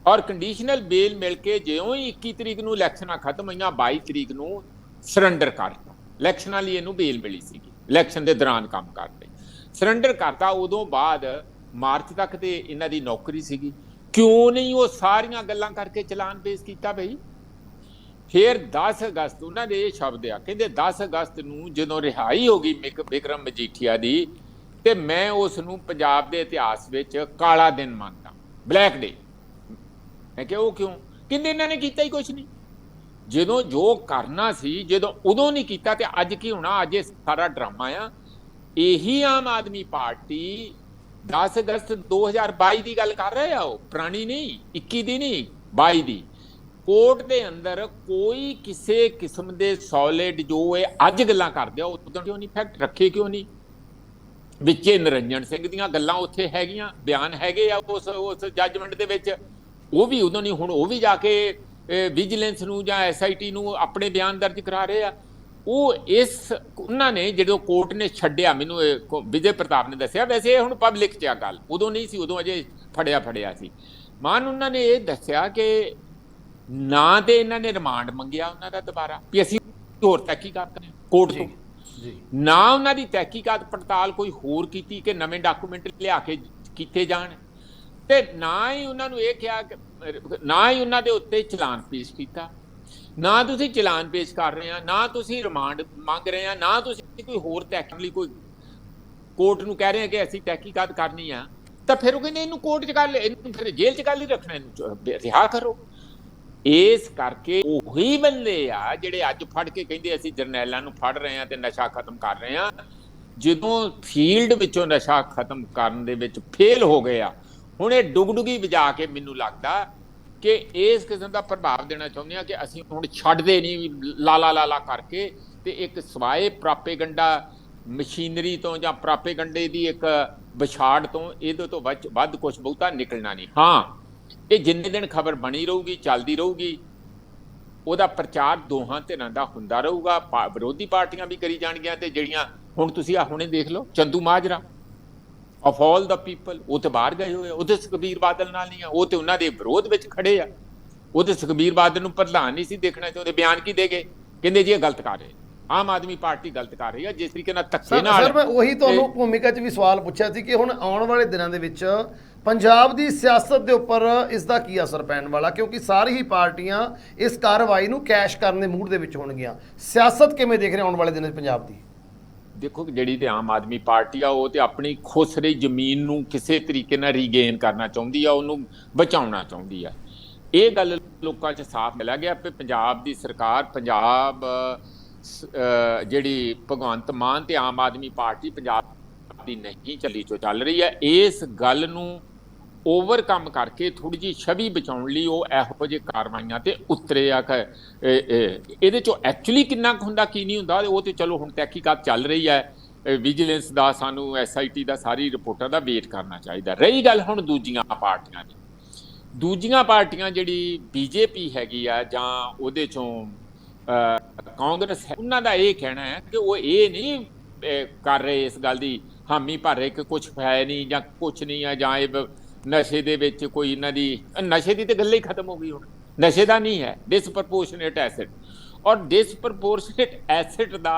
ਔਰ ਕੰਡੀਸ਼ਨਲ ਬੇਲ ਮਿਲ ਕੇ ਜਿਉਂ ਹੀ 21 ਤਰੀਕ ਨੂੰ ਇਲੈਕਸ਼ਨਾਂ ਖਤਮ ਹੋਈਆਂ 22 ਤਰੀਕ ਨੂੰ ਸਰੈਂਡਰ ਕਰਤਾ ਇਲੈਕਸ਼ਨਾਂ ਲਈ ਇਹਨੂੰ ਬੇਲ ਮਿਲੀ ਸੀਗੀ, ਇਲੈਕਸ਼ਨ ਦੇ ਦੌਰਾਨ ਕੰਮ ਕਰਦੇ ਸਰੈਂਡਰ ਕਰਤਾ, ਉਦੋਂ ਬਾਅਦ ਮਾਰਚ ਤੱਕ ਤੇ ਇਹਨਾਂ ਦੀ ਨੌਕਰੀ ਸੀਗੀ। ਕਿਉਂ ਨਹੀਂ ਉਹ ਸਾਰੀਆਂ ਗੱਲਾਂ ਕਰਕੇ ਚਲਾਨ ਪੇਸ਼ ਕੀਤਾ ਬਈ? ਫਿਰ 10 ਅਗਸਤ ਉਹਨਾਂ ਦੇ ਇਹ ਸ਼ਬਦ ਆ। ਕਹਿੰਦੇ 10 ਅਗਸਤ ਨੂੰ ਜਦੋਂ ਰਿਹਾਈ ਹੋ ਗਈ ਮਿਕ- ਵਿਕਰਮ ਮਜੀਠੀਆ ਦੀ, ਤੇ ਮੈਂ ਉਸ ਨੂੰ ਪੰਜਾਬ ਦੇ ਇਤਿਹਾਸ ਵਿੱਚ ਕਾਲਾ ਦਿਨ ਮੰਨਦਾ। Black day. ਮੈਂ ਕਿਹਾ ਉਹ ਕਿਉਂ? ਕਹਿੰਦੇ ਇਹਨਾਂ ਨੇ ਕੀਤਾ ਹੀ ਕੁਝ ਨਹੀਂ। ਜਦੋਂ ਜੋ ਕਰਨਾ ਸੀ, ਜਦੋਂ ਉਦੋਂ ਨਹੀਂ ਕੀਤਾ ਤੇ ਅੱਜ ਕੀ ਹੋਣਾ? ਅੱਜ ਇਹ ਸਾਰਾ ਡਰਾਮਾ ਆ। ਇਹੀ ਆਮ ਆਦਮੀ ਪਾਰਟੀ 10 ਅਗਸਤ 2022 ਦੀ ਗੱਲ ਕਰ ਰਹੇ ਆ ਉਹ, ਪੁਰਾਣੀ ਨਹੀਂ 21 ਦੀ ਨਹੀਂ 22 ਦੀ। ਕੋਰਟ ਦੇ ਅੰਦਰ ਕੋਈ ਕਿਸੇ ਕਿਸਮ ਦੇ ਸੋਲਿਡ ਜੋ ਇਹ ਅੱਜ ਗੱਲਾਂ ਕਰਦੇ ਆ, ਉਦੋਂ ਕਿਉਂ ਨਹੀਂ ਫੈਕਟ ਰੱਖੇ ਕਿਉਂ ਨਹੀਂ? ਵਿੱਚੇ ਨਰਿੰਜਨ ਸਿੰਘ ਦੀਆਂ ਗੱਲਾਂ ਉੱਥੇ ਹੈਗੀਆਂ, ਬਿਆਨ ਹੈਗੇ ਆ ਉਸ ਉਸ ਜੱਜਮੈਂਟ ਦੇ ਵਿੱਚ। ਉਹ ਵੀ ਉਦੋਂ ਨਹੀਂ, ਹੁਣ ਉਹ ਵੀ ਜਾ ਕੇ ਵਿਜੀਲੈਂਸ ਨੂੰ ਜਾਂ ਐਸਆਈਟੀ ਨੂੰ ਆਪਣੇ ਬਿਆਨ ਦਰਜ ਕਰਾ ਰਹੇ ਆ। ਉਹ ਇਸ ਉਹਨਾਂ ਨੇ ਜਦੋਂ ਕੋਰਟ ਨੇ ਛੱਡਿਆ ਮੈਨੂੰ ਵਿਜੇ ਪ੍ਰਤਾਪ ਨੇ ਦੱਸਿਆ ਵੈਸੇ ਇਹ ਹੁਣ ਪਬਲਿਕ 'ਚ ਆ ਗੱਲ। ਉਦੋਂ ਨਹੀਂ ਸੀ ਉਦੋਂ ਅਜੇ ਫੜਿਆ ਫੜਿਆ ਸੀ। ਮਾਨ ਉਹਨਾਂ ਨੇ ਇਹ ਦੱਸਿਆ ਕਿ ਨਾ ਤੇ ਇਹਨਾਂ ਨੇ ਰਿਮਾਂਡ ਮੰਗਿਆ ਉਹਨਾਂ ਦਾ ਦੁਬਾਰਾ ਵੀ ਅਸੀਂ ਹੋਰ ਤਹਿਕੀਕਾਤ ਕਰਾਂ ਕੋਰਟ ਤੋਂ। ਜੀ ਨਾ ਉਹਨਾਂ ਦੀ ਤਹਿਕੀਕਾਤ ਪੜਤਾਲ ਕੋਈ ਹੋਰ ਕੀਤੀ ਕਿ ਨਵੇਂ ਡਾਕੂਮੈਂਟ ਲਿਆ ਕੇ ਕੀਤੇ ਜਾਣ। ਤੇ ਨਾ ਹੀ ਉਹਨਾਂ ਨੂੰ ਇਹ ਕਿਹਾ ਕਿ ਨਾ ਹੀ ਉਹਨਾਂ ਦੇ ਉੱਤੇ ਚਲਾਨ ਪੇਸ਼ ਕੀਤਾ। ਨਾ ਤੁਸੀਂ ਚਲਾਨ ਪੇਸ਼ ਕਰ ਰਹੇ ਆ, ਨਾ ਤੁਸੀਂ ਰਿਮਾਂਡ ਮੰਗ ਰਹੇ ਆ, ਨਾ ਤੁਸੀਂ ਕੋਈ ਹੋਰ ਤਹਿਕੀਕ ਲਈ ਕੋਈ ਕੋਰਟ ਨੂੰ ਕਹਿ ਰਹੇ ਆ ਕਿ ਅਸੀਂ ਤਹਿਕੀਕਾਤ ਕਰਨੀ ਆ, ਤਾਂ ਫਿਰ ਉਹ ਕਹਿੰਦੇ ਇਹਨੂੰ ਕੋਰਟ 'ਚ ਕਰ ਲੈ, ਇਹਨੂੰ ਫਿਰ ਜੇਲ੍ਹ 'ਚ ਕਰ ਲਈ, ਰੱਖਣਾ ਇਹਨੂੰ ਰਿਹਾ ਕਰੋ। ਇਸ ਕਰਕੇ ਉਹੀ ਬੰਦੇ ਆ ਜਿਹੜੇ ਅੱਜ ਫੜ ਕੇ ਕਹਿੰਦੇ ਅਸੀਂ ਜਰਨੈਲਾਂ ਨੂੰ ਫੜ ਰਹੇ ਆ ਤੇ ਨਸ਼ਾ ਖਤਮ ਕਰ ਰਹੇ ਆ। ਜਦੋਂ ਫੀਲਡ ਵਿੱਚੋਂ ਨਸ਼ਾ ਖਤਮ ਕਰਨ ਦੇ ਵਿੱਚ ਫੇਲ ਹੋ ਗਏ ਆ, ਹੁਣ ਇਹ ਡੁਗਡੁਗੀ ਵਜਾ ਕੇ ਮੈਨੂੰ ਲੱਗਦਾ ਕਿ ਇਸ ਕਿਸਮ ਦਾ ਪ੍ਰਭਾਵ ਦੇਣਾ ਚਾਹੁੰਦੇ ਆ ਕਿ ਅਸੀਂ ਹੁਣ ਛੱਡਦੇ ਨਹੀਂ ਵੀ ਲਾ ਲਾ ਲਾ ਲਾ ਕਰਕੇ ਤੇ ਇੱਕ ਸਵਾਏ ਪ੍ਰਾਪੇਗੰਡਾ ਮਸ਼ੀਨਰੀ ਤੋਂ ਜਾਂ ਪ੍ਰਾਪੇਗੰਡੇ ਦੀ ਇੱਕ ਵਿਛਾੜ ਤੋਂ ਇਹਦੇ ਤੋਂ ਵੱਧ ਵੱਧ ਕੁਝ ਬਹੁਤਾ ਨਿਕਲਣਾ ਨਹੀਂ। ਹਾਂ, ਇਹ ਜਿੰਨੇ ਦਿਨ ਖਬਰ ਬਣੀ ਰਹੂਗੀ, ਚੱਲਦੀ ਰਹੂਗੀ, ਉਹਦਾ ਪ੍ਰਚਾਰ ਦੋਹਾਂ ਧਿਰਾਂ ਦਾ ਹੁੰਦਾ ਰਹੂਗਾ। ਪਾ- ਵਿਰੋਧੀ ਪਾਰਟੀਆਂ ਵੀ ਕਰੀ ਜਾਣਗੀਆਂ ਤੇ ਜਿਹੜੀਆਂ ਹੁਣ ਤੁਸੀਂ ਆ ਹੁਣੇ ਦੇਖ ਲਓ, Chandu Majra. Of all the people ਉਹ ਤੇ ਬਾਹਰ ਗਏ ਹੋਏ ਉਹ ਤੇ ਸੁਖਬੀਰ ਬਾਦਲ ਨਾਲ ਨਹੀਂ ਆ। ਉਹ ਤੇ ਉਹਨਾਂ ਦੇ ਵਿਰੋਧ ਵਿੱਚ ਖੜੇ ਆ। ਉਹ ਤੇ ਸੁਖਬੀਰ ਬਾਦਲ ਨੂੰ ਪ੍ਰਧਾਨ ਨਹੀਂ ਸੀ ਦੇਖਣਾ ਚਾਹੁੰਦੇ। ਬਿਆਨ ਕੀ ਦੇ ਗਏ? ਕਹਿੰਦੇ ਜੀ ਇਹ ਗਲਤ ਕਰ ਰਹੇ। ਆਮ ਆਦਮੀ ਪਾਰਟੀ ਗਲਤ ਕਰ ਰਹੀ ਆ। ਜਿਸ ਤਰੀਕੇ ਨਾਲ ਧੱਕੇ ਸਰ ਨਾਲ ਸਰ ਮੈਂ ਉਹੀ ਤੁਹਾਨੂੰ ਭੂਮਿਕਾ 'ਚ ਵੀ ਸਵਾਲ ਪੁੱਛਿਆ ਸੀ ਕਿ ਹੁਣ ਆਉਣ ਵਾਲੇ ਦਿਨਾਂ ਦੇ ਵਿੱਚ ਪੰਜਾਬ ਦੀ ਸਿਆਸਤ ਦੇ ਉੱਪਰ ਇਸ ਦਾ ਕੀ ਅਸਰ ਪੈਣ ਵਾਲਾ? ਕਿਉਂਕਿ ਸਾਰੀ ਹੀ ਪਾਰਟੀਆਂ ਇਸ ਕਾਰਵਾਈ ਨੂੰ ਕੈਸ਼ ਕਰਨ ਦੇ ਮੂਡ ਦੇ ਵਿੱਚ ਹੋਣਗੀਆਂ। ਸਿਆਸਤ ਕਿਵੇਂ ਦੇਖ ਰਹੇ ਆਉਣ ਵਾਲੇ ਦਿਨਾਂ 'ਚ ਪੰਜਾਬ ਦੀ? ਦੇਖੋ ਜਿਹੜੀ ਤੇ ਆਮ ਆਦਮੀ ਪਾਰਟੀ ਆ, ਉਹ ਤੇ ਆਪਣੀ ਖੁਸਰੀ ਜ਼ਮੀਨ ਨੂੰ ਕਿਸੇ ਤਰੀਕੇ ਨਾਲ ਰੀਗੇਨ ਕਰਨਾ ਚਾਹੁੰਦੀ ਆ, ਉਹਨੂੰ ਬਚਾਉਣਾ ਚਾਹੁੰਦੀ ਆ। ਇਹ ਗੱਲ ਲੋਕਾਂ 'ਚ ਸਾਫ਼ ਮਿਲਿਆ ਗਿਆ ਕਿ ਪੰਜਾਬ ਦੀ ਸਰਕਾਰ, ਪੰਜਾਬ ਜਿਹੜੀ ਭਗਵੰਤ ਮਾਨ ਤੇ ਆਮ ਆਦਮੀ ਪਾਰਟੀ ਪੰਜਾਬ ਦੀ ਨਹੀਂ ਚੱਲੀ ਚੋ ਚੱਲ ਰਹੀ ਹੈ ਇਸ ਗੱਲ ਨੂੰ ਓਵਰਕਮ ਕਰਕੇ ਥੋੜੀ ਜੀ ਛਵੀ ਬਚਾਉਣ ਲਈ ਉਹ ਇਹੋ ਜਿਹੇ ਕਾਰਵਾਈਆਂ ਤੇ ਉਤਰੇ ਆ ਕਿ ਇਹ- ਇਹਦੇ ਚੋਂ ਐਕਚੁਅਲੀ ਕਿੰਨਾ ਕੁ ਹੁੰਦਾ, ਕੀ ਨਹੀਂ ਹੁੰਦਾ, ਉਹ ਤੇ ਚਲੋ ਹੁਣ ਤਹਿਕੀਕਾਤ ਚੱਲ ਰਹੀ ਹੈ। ਵਿਜੀਲੈਂਸ ਦਾ, ਸਾਨੂੰ ਐਸਆਈਟੀ ਦਾ ਸਾਰੀ ਰਿਪੋਰਟਾਂ ਦਾ ਵੇਟ ਕਰਨਾ ਚਾਹੀਦਾ। ਰਹੀ ਗੱਲ ਹੁਣ ਦੂਜੀਆਂ ਪਾਰਟੀਆਂ ਦੀ। ਦੂਜੀਆਂ ਪਾਰਟੀਆਂ ਜਿਹੜੀ ਬੀਜੇਪੀ ਹੈਗੀ ਆ ਜਾਂ ਉਹਦੇ ਚੋਂ ਕਾਂਗਰਸ ਉਹਨਾਂ ਦਾ ਇਹ ਕਹਿਣਾ ਹੈ ਕਿ ਉਹ ਇਹ ਨਹੀਂ ਕਰ ਰਹੇ ਇਸ ਗੱਲ ਦੀ ਹਾਮੀ ਭਰ ਰਹੇ ਕਿ ਕੁਝ ਹੈ ਨਹੀਂ ਜਾਂ ਕੁਝ ਨਹੀਂ ਹੈ ਜਾਂ ਇਹ ਨਸ਼ੇ ਦੇ ਵਿੱਚ ਕੋਈ ਇਹਨਾਂ ਦੀ, ਨਸ਼ੇ ਦੀ ਤੇ ਗੱਲ ਹੀ ਖਤਮ ਹੋ ਗਈ ਹੁਣ। ਨਸ਼ੇ ਦਾ ਨਹੀਂ ਹੈ ਡਿਸਪ੍ਰੋਪੋਰਸ਼ਨੇਟ ਐਸਿਡ ਔਰ ਡਿਸਪ੍ਰੋਪੋਰਸ਼ਨੇਟ ਐਸਿਡ ਦਾ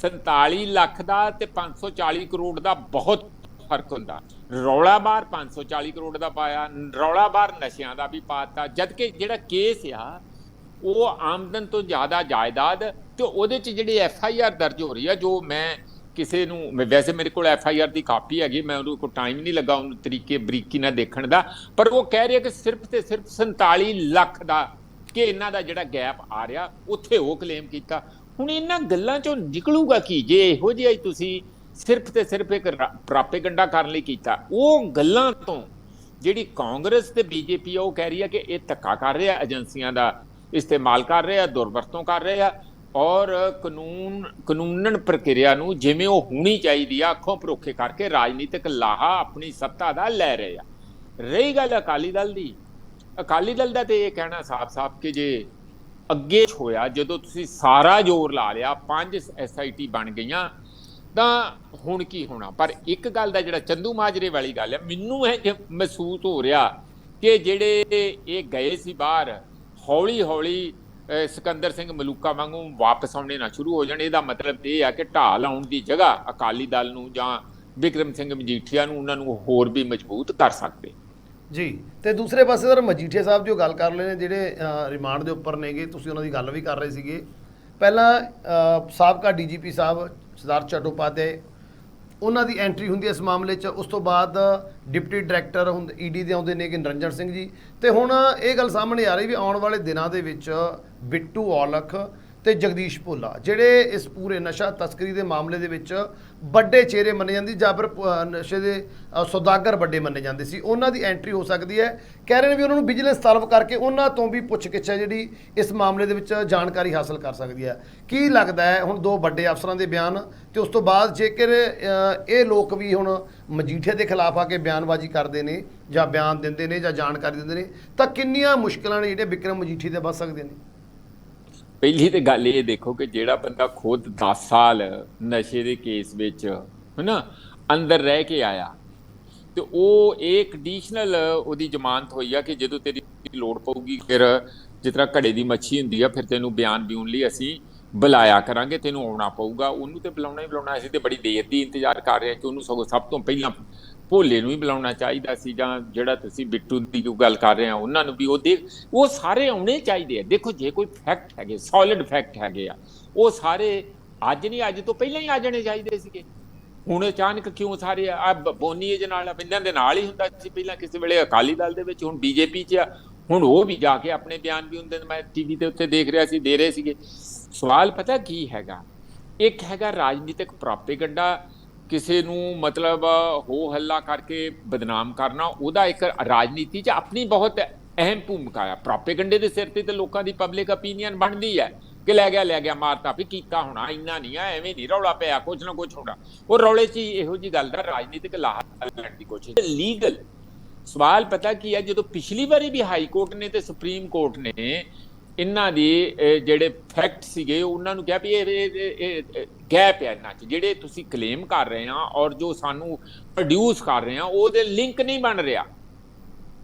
47 ਲੱਖ ਦਾ ਤੇ 540 ਕਰੋੜ ਦਾ ਬਹੁਤ ਫ਼ਰਕ ਹੁੰਦਾ। ਰੌਲਾ ਬਾਰ 540 ਕਰੋੜ ਦਾ ਪਾਇਆ, ਰੌਲਾ ਬਾਰ ਨਸ਼ਿਆਂ ਦਾ ਵੀ ਪਾਤਾ ਜਦ ਕਿ ਜਿਹੜਾ ਕੇਸ ਆ, ਉਹ ਆਮਦਨ ਤੋਂ ਜ਼ਿਆਦਾ ਜਾਇਦਾਦ ਤੇ ਉਹਦੇ ਚ ਜਿਹੜੀ ਐਫ ਆਈ ਆਰ ਦਰਜ ਹੋ ਰਹੀ ਆ, ਜੋ ਮੈਂ ਕਿਸੇ ਨੂੰ, ਮੈਂ- ਵੈਸੇ ਮੇਰੇ ਕੋਲ ਐਫ ਆਈ ਆਰ ਦੀ ਕਾਪੀ ਹੈਗੀ, ਮੈਂ ਉਹਨੂੰ ਕੋਈ ਟਾਈਮ ਨਹੀਂ ਲੱਗਾ, ਉਹਨੂੰ ਤਰੀਕੇ ਬਰੀਕੀ ਨਾਲ ਦੇਖਣ ਦਾ, ਪਰ ਉਹ ਕਹਿ ਰਿਹਾ ਕਿ ਸਿਰਫ ਤੇ ਸਿਰਫ 47 ਲੱਖ ਦਾ ਕਿ ਇਹਨਾਂ ਦਾ ਜਿਹੜਾ ਗੈਪ ਆ ਰਿਹਾ, ਉੱਥੇ ਉਹ ਕਲੇਮ ਕੀਤਾ। ਹੁਣ ਇਹਨਾਂ ਗੱਲਾਂ ਚੋਂ ਨਿਕਲੂਗਾ ਕੀ? ਜੇ ਇਹੋ ਜਿਹਾ ਹੀ ਤੁਸੀਂ ਸਿਰਫ ਤੇ ਸਿਰਫ ਇੱਕ ਪ੍ਰਾਪੇਗੰਡਾ ਕਰਨ ਲਈ ਕੀਤਾ, ਉਹ ਗੱਲਾਂ ਤੋਂ ਜਿਹੜੀ ਕਾਂਗਰਸ ਤੇ ਬੀਜੇਪੀ ਆ, ਉਹ ਕਹਿ ਰਹੀ ਆ ਕਿ ਇਹ ਧੱਕਾ ਕਰ ਰਿਹਾ, ਏਜੰਸੀਆਂ ਦਾ ਇਸਤੇਮਾਲ ਕਰ ਰਿਹਾ, ਦੁਰਵਰਤੋਂ ਕਰ ਰਿਹਾ ਔਰ ਕਾਨੂੰਨ, ਕਾਨੂੰਨਨ ਪ੍ਰਕਿਰਿਆ ਨੂੰ ਜਿਵੇਂ ਉਹ ਹੋਣੀ ਚਾਹੀਦੀ ਆ, ਅੱਖੋਂ ਪਰੋਖੇ ਕਰਕੇ ਰਾਜਨੀਤਿਕ ਲਾਹਾ ਆਪਣੀ ਸੱਤਾ ਦਾ ਲੈ ਰਹੇ ਆ। ਰਹੀ ਗੱਲ ਅਕਾਲੀ ਦਲ ਦੀ। ਅਕਾਲੀ ਦਲ ਦਾ ਤੇ ਇਹ ਕਹਿਣਾ ਸਾਫ਼-ਸਾਫ਼ ਕਿ ਜੇ ਅੱਗੇ ਹੋਇਆ, ਜਦੋਂ ਤੁਸੀਂ ਸਾਰਾ ਜ਼ੋਰ ਲਾ ਲਿਆ, ਪੰਜ ਐਸਆਈਟੀ ਬਣ ਗਈਆਂ, ਤਾਂ ਹੁਣ ਕੀ ਹੋਣਾ? ਪਰ ਇੱਕ ਗੱਲ ਦਾ ਜਿਹੜਾ ਚੰਦੂ ਮਾਜਰੇ ਵਾਲੀ ਗੱਲ ਹੈ ਮੈਨੂੰ ਇਹ ਜੇ ਮਹਿਸੂਸ ਹੋ ਰਿਹਾ ਕਿ ਜਿਹੜੇ ਇਹ ਗਏ ਸੀ ਬਾਹਰ ਹੌਲੀ ਹੌਲੀ ਸਿਕੰਦਰ ਸਿੰਘ ਮਲੂਕਾ ਵਾਂਗੂ ਵਾਪਸ ਆਉਣੇ ਨਾ ਸ਼ੁਰੂ ਹੋ ਜਾਣ। ਇਹਦਾ ਮਤਲਬ ਇਹ ਆ ਕਿ ਢਾਹ ਲਾਉਣ ਦੀ ਜਗ੍ਹਾ ਅਕਾਲੀ ਦਲ ਨੂੰ ਜਾਂ ਵਿਕਰਮ ਸਿੰਘ ਮਜੀਠੀਆ ਨੂੰ ਉਹਨਾਂ ਨੂੰ ਹੋਰ ਵੀ ਮਜ਼ਬੂਤ ਕਰ ਸਕਦੇ। ਜੀ ਤੇ ਦੂਸਰੇ ਪਾਸੇ ਸਰ ਮਜੀਠੀਆ ਸਾਹਿਬ ਜੋ ਗੱਲ ਕਰ ਰਹੇ ਨੇ ਜਿਹੜੇ ਰਿਮਾਂਡ ਦੇ ਉੱਪਰ ਨੇਗੇ ਤੁਸੀਂ ਉਹਨਾਂ ਦੀ ਗੱਲ ਵੀ ਕਰ ਰਹੇ ਸੀਗੇ। ਪਹਿਲਾਂ ਅ, ਸਾਬਕਾ ਡੀਜੀਪੀ ਸਾਹਿਬ ਸਰਦਾਰ ਚਟੋਪਾਧਿਆਏ ਉਹਨਾਂ ਦੀ ਐਂਟਰੀ ਹੁੰਦੀ ਹੈ ਇਸ ਮਾਮਲੇ 'ਚ। ਉਸ ਤੋਂ ਬਾਅਦ ਡਿਪਟੀ ਡਾਇਰੈਕਟਰ ਹੁੰਦੇ ਈਡੀ ਦੇ ਆਉਂਦੇ ਨੇਗੇ ਨਰਿੰਜਨ ਸਿੰਘ ਜੀ। ਤੇ ਹੁਣ ਇਹ ਗੱਲ ਸਾਹਮਣੇ ਆ ਰਹੀ ਵੀ ਆਉਣ ਵਾਲੇ ਦਿਨਾਂ ਦੇ ਵਿੱਚ ਬਿੱਟੂ ਔਲਖ ਤੇ ਜਗਦੀਸ਼ ਭੋਲਾ, ਜਿਹੜੇ ਇਸ ਪੂਰੇ ਨਸ਼ਾ ਤਸਕਰੀ ਦੇ ਮਾਮਲੇ ਦੇ ਵਿੱਚ ਵੱਡੇ ਚਿਹਰੇ ਮੰਨੇ ਜਾਂਦੇ ਜਾਂ ਫਿਰ ਨਸ਼ੇ ਦੇ ਸੌਦਾਗਰ ਵੱਡੇ ਮੰਨੇ ਜਾਂਦੇ ਸੀ, ਉਹਨਾਂ ਦੀ ਐਂਟਰੀ ਹੋ ਸਕਦੀ ਹੈ। ਕਹਿ ਰਹੇ ਨੇ ਵੀ ਉਹਨਾਂ ਨੂੰ ਵਿਜੀਲੈਂਸ ਤਲਬ ਕਰਕੇ ਉਹਨਾਂ ਤੋਂ ਵੀ ਪੁੱਛ-ਗਿੱਛ ਹੈ, ਜਿਹੜੀ ਇਸ ਮਾਮਲੇ ਦੇ ਵਿੱਚ ਜਾਣਕਾਰੀ ਹਾਸਲ ਕਰ ਸਕਦੀ ਹੈ। ਕੀ ਲੱਗਦਾ ਹੈ, ਹੁਣ ਦੋ ਵੱਡੇ ਅਫਸਰਾਂ ਦੇ ਬਿਆਨ ਤੇ ਉਸ ਤੋਂ ਬਾਅਦ ਜੇਕਰ ਇਹ ਲੋਕ ਵੀ ਹੁਣ ਮਜੀਠੇ ਦੇ ਖਿਲਾਫ ਆ ਕੇ ਬਿਆਨਬਾਜ਼ੀ ਕਰਦੇ ਨੇ, ਜਾਂ ਬਿਆਨ ਦਿੰਦੇ ਨੇ, ਜਾਂ ਜਾਣਕਾਰੀ ਦਿੰਦੇ ਨੇ, ਤਾਂ ਕਿੰਨੀਆਂ ਮੁਸ਼ਕਲਾਂ ਨੇ ਜਿਹੜੇ ਵਿਕਰਮ ਮਜੀਠੀ ਦੇ ਵੱਧ ਸਕਦੇ ਨੇ? ਪਹਿਲੀ ਤੇ ਗੱਲ ਇਹ ਦੇਖੋ ਕਿ ਜਿਹੜਾ ਬੰਦਾ ਖੁਦ 10 ਸਾਲ ਨਸ਼ੇ ਦੇ ਕੇਸ ਵਿੱਚ ਹਨਾ, ਅੰਦਰ ਰਹਿ ਕੇ ਆਇਆ, ਤੇ ਉਹ ਇਹ ਕੰਡੀਸ਼ਨਲ ਉਹਦੀ ਜ਼ਮਾਨਤ ਹੋਈ ਆ ਕਿ ਜਦੋਂ ਤੇਰੀ ਲੋੜ ਪਊਗੀ ਫਿਰ ਜਿਸ ਤਰ੍ਹਾਂ ਘੜੇ ਦੀ ਮੱਛੀ ਹੁੰਦੀ ਆ, ਫਿਰ ਤੈਨੂੰ ਬਿਆਨ ਬਿਉਣ ਲਈ ਅਸੀਂ ਬੁਲਾਇਆ ਕਰਾਂਗੇ, ਤੈਨੂੰ ਆਉਣਾ ਪਊਗਾ। ਉਹਨੂੰ ਤੇ ਬੁਲਾਉਣਾ ਹੀ ਬੁਲਾਉਣਾ, ਅਸੀਂ ਤੇ ਬੜੀ ਦੇਰ ਦੀ ਇੰਤਜ਼ਾਰ ਕਰ ਰਹੇ ਹਾਂ ਕਿ ਉਹਨੂੰ ਸਗੋਂ ਸਭ ਤੋਂ ਪਹਿਲਾਂ ਭੋਲੇ ਨੂੰ ਵੀ ਬੁਲਾਉਣਾ ਚਾਹੀਦਾ ਸੀ ਜਾਂ ਜਿਹੜਾ ਤੁਸੀਂ ਬਿੱਟੂ ਦੀ ਕੋਈ ਗੱਲ ਕਰ ਰਹੇ ਆ, ਉਹਨਾਂ ਨੂੰ ਵੀ ਉਹ ਦੇਖ, ਉਹ ਸਾਰੇ ਆਉਣੇ ਚਾਹੀਦੇ ਆ। ਦੇਖੋ, ਜੇ ਕੋਈ ਫੈਕਟ ਹੈਗੇ ਸੋਲਿਡ ਫੈਕਟ ਹੈਗੇ ਆ, ਉਹ ਸਾਰੇ ਅੱਜ ਨਹੀਂ, ਅੱਜ ਤੋਂ ਪਹਿਲਾਂ ਹੀ ਆ ਜਾਣੇ ਚਾਹੀਦੇ ਸੀਗੇ। ਹੁਣ ਅਚਾਨਕ ਕਿਉਂ ਸਾਰੇ, ਆ ਬੋਨੀ ਦੇ ਨਾਲ ਬਿੰਦਾਂ ਦੇ ਨਾਲ ਹੀ ਹੁੰਦਾ ਸੀ ਪਹਿਲਾਂ ਕਿਸੇ ਵੇਲੇ, ਅਕਾਲੀ ਦਲ ਦੇ ਵਿੱਚ, ਹੁਣ ਬੀਜੇਪੀ 'ਚ ਆ। ਹੁਣ ਉਹ ਵੀ ਜਾ ਕੇ ਆਪਣੇ ਬਿਆਨ ਵੀ ਹੁੰਦੇ ਨੇ, ਮੈਂ ਟੀਵੀ 'ਤੇ ਉੱਤੇ ਦੇਖ ਰਿਹਾ ਸੀ, ਦੇ ਰਹੇ ਸੀਗੇ। ਸਵਾਲ ਪਤਾ ਕੀ ਹੈਗਾ? ਇੱਕ ਹੈਗਾ ਰਾਜਨੀਤਿਕ ਪ੍ਰਾਪੇਗੰਡਾ ਕਿਸੇ ਨੂੰ ਮਤਲਬ ਹੋ ਹੱਲਾ ਕਰਕੇ ਬਦਨਾਮ ਕਰਨਾ, ਉਹਦਾ ਇੱਕ ਰਾਜਨੀਤੀ 'ਚ ਆਪਣੀ ਬਹੁਤ ਅਹਿਮ ਭੂਮਿਕਾ ਹੈ ਪ੍ਰਾਪੇਗੰਡੇ ਦੇ ਸਿਰ ਤੇ ਤੇ ਲੋਕਾਂ ਦੀ ਪਬਲਿਕ opinion ਬਣਦੀ ਹੈ ਕਿ ਲੈ ਗਿਆ ਲੈ ਗਿਆ, ਮਾਰਤਾ, ਵੀ ਕੀਤਾ ਹੋਣਾ, ਇੰਨਾ ਨਹੀਂ ਆ, ਐਵੇਂ ਨਹੀਂ ਰੌਲਾ ਪਿਆ ਕੁਝ ਨਾ ਕੁਝ ਹੋਣਾ। ਉਹ ਰੌਲੇ 'ਚ ਹੀ ਇਹੋ ਜੀ ਗੱਲ ਦਾ ਰਾਜਨੀਤਿਕ ਲਾਹਾ ਲੈਣ ਦੀ ਕੋਸ਼ਿਸ਼ ਲੀਗਲ ਸਵਾਲ ਪਤਾ ਕੀ ਹੈ, ਜਦੋਂ ਪਿਛਲੀ ਵਾਰੀ ਵੀ ਹਾਈ ਕੋਰਟ ਨੇ ਤੇ ਸੁਪਰੀਮ ਕੋਰਟ ਨੇ ਇਹਨਾਂ ਦੀ ਜਿਹੜੇ ਫੈਕਟ ਸੀਗੇ, ਉਹਨਾਂ ਨੂੰ ਕਿਹਾ ਵੀ ਇਹ ਗੈਪ ਹੈ ਇਹਨਾਂ 'ਚ। ਜਿਹੜੇ ਤੁਸੀਂ ਕਲੇਮ ਕਰ ਰਹੇ ਆ ਔਰ ਜੋ ਸਾਨੂੰ ਪ੍ਰੋਡਿਊਸ ਕਰ ਰਹੇ ਆ, ਉਹਦੇ ਲਿੰਕ ਨਹੀਂ ਬਣ ਰਿਹਾ।